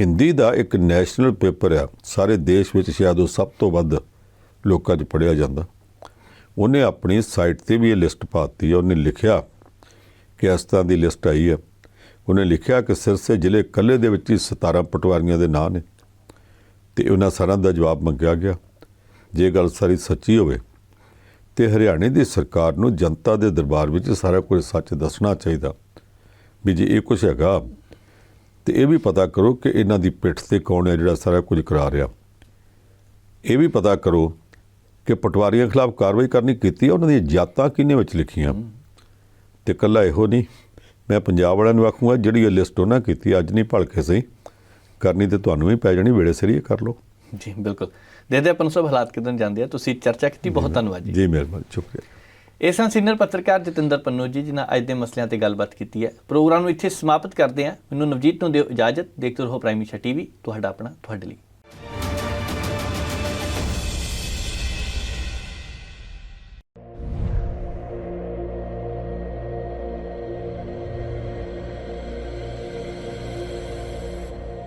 ਹਿੰਦੀ ਦਾ ਇੱਕ ਨੈਸ਼ਨਲ ਪੇਪਰ ਆ। ਸਾਰੇ ਦੇਸ਼ ਵਿੱਚ ਸ਼ਾਇਦ ਉਹ ਸਭ ਤੋਂ ਵੱਧ ਲੋਕਾਂ 'ਚ ਪੜਿਆ ਜਾਂਦਾ। ਉਹਨੇ ਆਪਣੀ ਸਾਈਟ ਤੇ ਵੀ ਇਹ ਲਿਸਟ ਪਾਤੀ ਹੈ ਉਹਨੇ ਲਿਖਿਆ ਕਿ ਇਸ ਤਰ੍ਹਾਂ ਦੀ ਲਿਸਟ ਆਈ ਹੈ ਉਹਨੇ ਲਿਖਿਆ ਕਿ ਸਿਰਸੇ ਜ਼ਿਲ੍ਹੇ ਕੱਲੇ ਦੇ ਵਿੱਚ ਹੀ 17 ਪਟਵਾਰੀਆਂ ਦੇ ਨਾਂ ਨੇ। ਤੇ ਉਹਨਾਂ ਸਾਰਿਆਂ ਦਾ ਜਵਾਬ ਮੰਗਿਆ ਗਿਆ। ਜੇ ਗੱਲ ਸਾਰੀ ਸੱਚੀ ਹੋਵੇ, ਤੇ ਹਰਿਆਣੇ ਦੀ ਸਰਕਾਰ ਨੂੰ ਜਨਤਾ ਦੇ ਦਰਬਾਰ ਵਿੱਚ ਸਾਰਾ ਕੁਝ ਸੱਚ ਦੱਸਣਾ ਚਾਹੀਦਾ। ਵੀ ਜੇ ਇਹ ਕੁਝ ਹੈਗਾ ਤੇ ਇਹ ਵੀ ਪਤਾ ਕਰੋ ਕਿ ਇਹਨਾਂ ਦੀ ਪਿੱਠ ਤੇ ਕੌਣ ਹੈ ਜਿਹੜਾ ਸਾਰਾ ਕੁਝ ਕਰਾ ਰਿਹਾ। ਇਹ ਵੀ ਪਤਾ ਕਰੋ ਕਿ ਪਟਵਾਰੀਆਂ ਖਿਲਾਫ ਕਾਰਵਾਈ ਕਰਨੀ ਕੀਤੀ ਹੈ ਉਹਨਾਂ ਦੀਆਂ ਜਾਤਾਂ ਕਿਹਨੇ ਵਿੱਚ ਲਿਖੀਆਂ। ਤੇ ਕੱਲਾ ਇਹੋ ਨਹੀਂ ਮੈਂ ਪੰਜਾਬ ਵਾਲਿਆਂ ਨੂੰ ਆਖੂੰਗਾ ਜਿਹੜੀ ਇਹ ਲਿਸਟ ਉਹਨਾਂ ਕੀਤੀ ਅੱਜ ਨਹੀਂ ਭਲਕੇ ਸਹੀ। ਕਰਨੀ ਤੇ ਤੁਹਾਨੂੰ ਵੀ ਪੈ ਜਾਣੀ ਵੇੜੇ ਸਿਰ ਕਰ ਲਓ। ਜੀ ਬਿਲਕੁਲ। ਦੇ ਦੇ ਆਪਾਂ ਨੂੰ ਸਭ ਹਾਲਾਤ ਕਿਦਾਂ ਜਾਂਦੇ ਆ। ਤੁਸੀਂ ਚਰਚਾ ਕੀਤੀ ਬਹੁਤ ਧੰਨਵਾਦ ਜੀ। ਜੀ ਮਿਹਰਬਾਨੀ ਸ਼ੁਕਰੀਆ। ਇਹ ਸਨ ਸੀਨੀਅਰ ਪੱਤਰਕਾਰ ਜਤਿੰਦਰ ਪੰਨੂ ਜੀ, ਜਿਨ੍ਹਾਂ ਅੱਜ ਦੇ ਮਸਲਿਆਂ ਤੇ ਗੱਲਬਾਤ ਕੀਤੀ ਹੈ। ਪ੍ਰੋਗਰਾਮ ਨੂੰ ਇੱਥੇ ਸਮਾਪਤ ਕਰਦੇ ਹਾਂ। ਮੈਨੂੰ ਨਵਜੀਤ ਨੂੰ ਦਿਓ ਇਜਾਜ਼ਤ। ਦੇਖਦੇ ਰਹੋ ਪ੍ਰਾਈਮ ਮੀਡੀਆ ਟੀਵੀ ਤੁਹਾਡਾ ਆਪਣਾ, ਤੁਹਾਡੇ ਲਈ।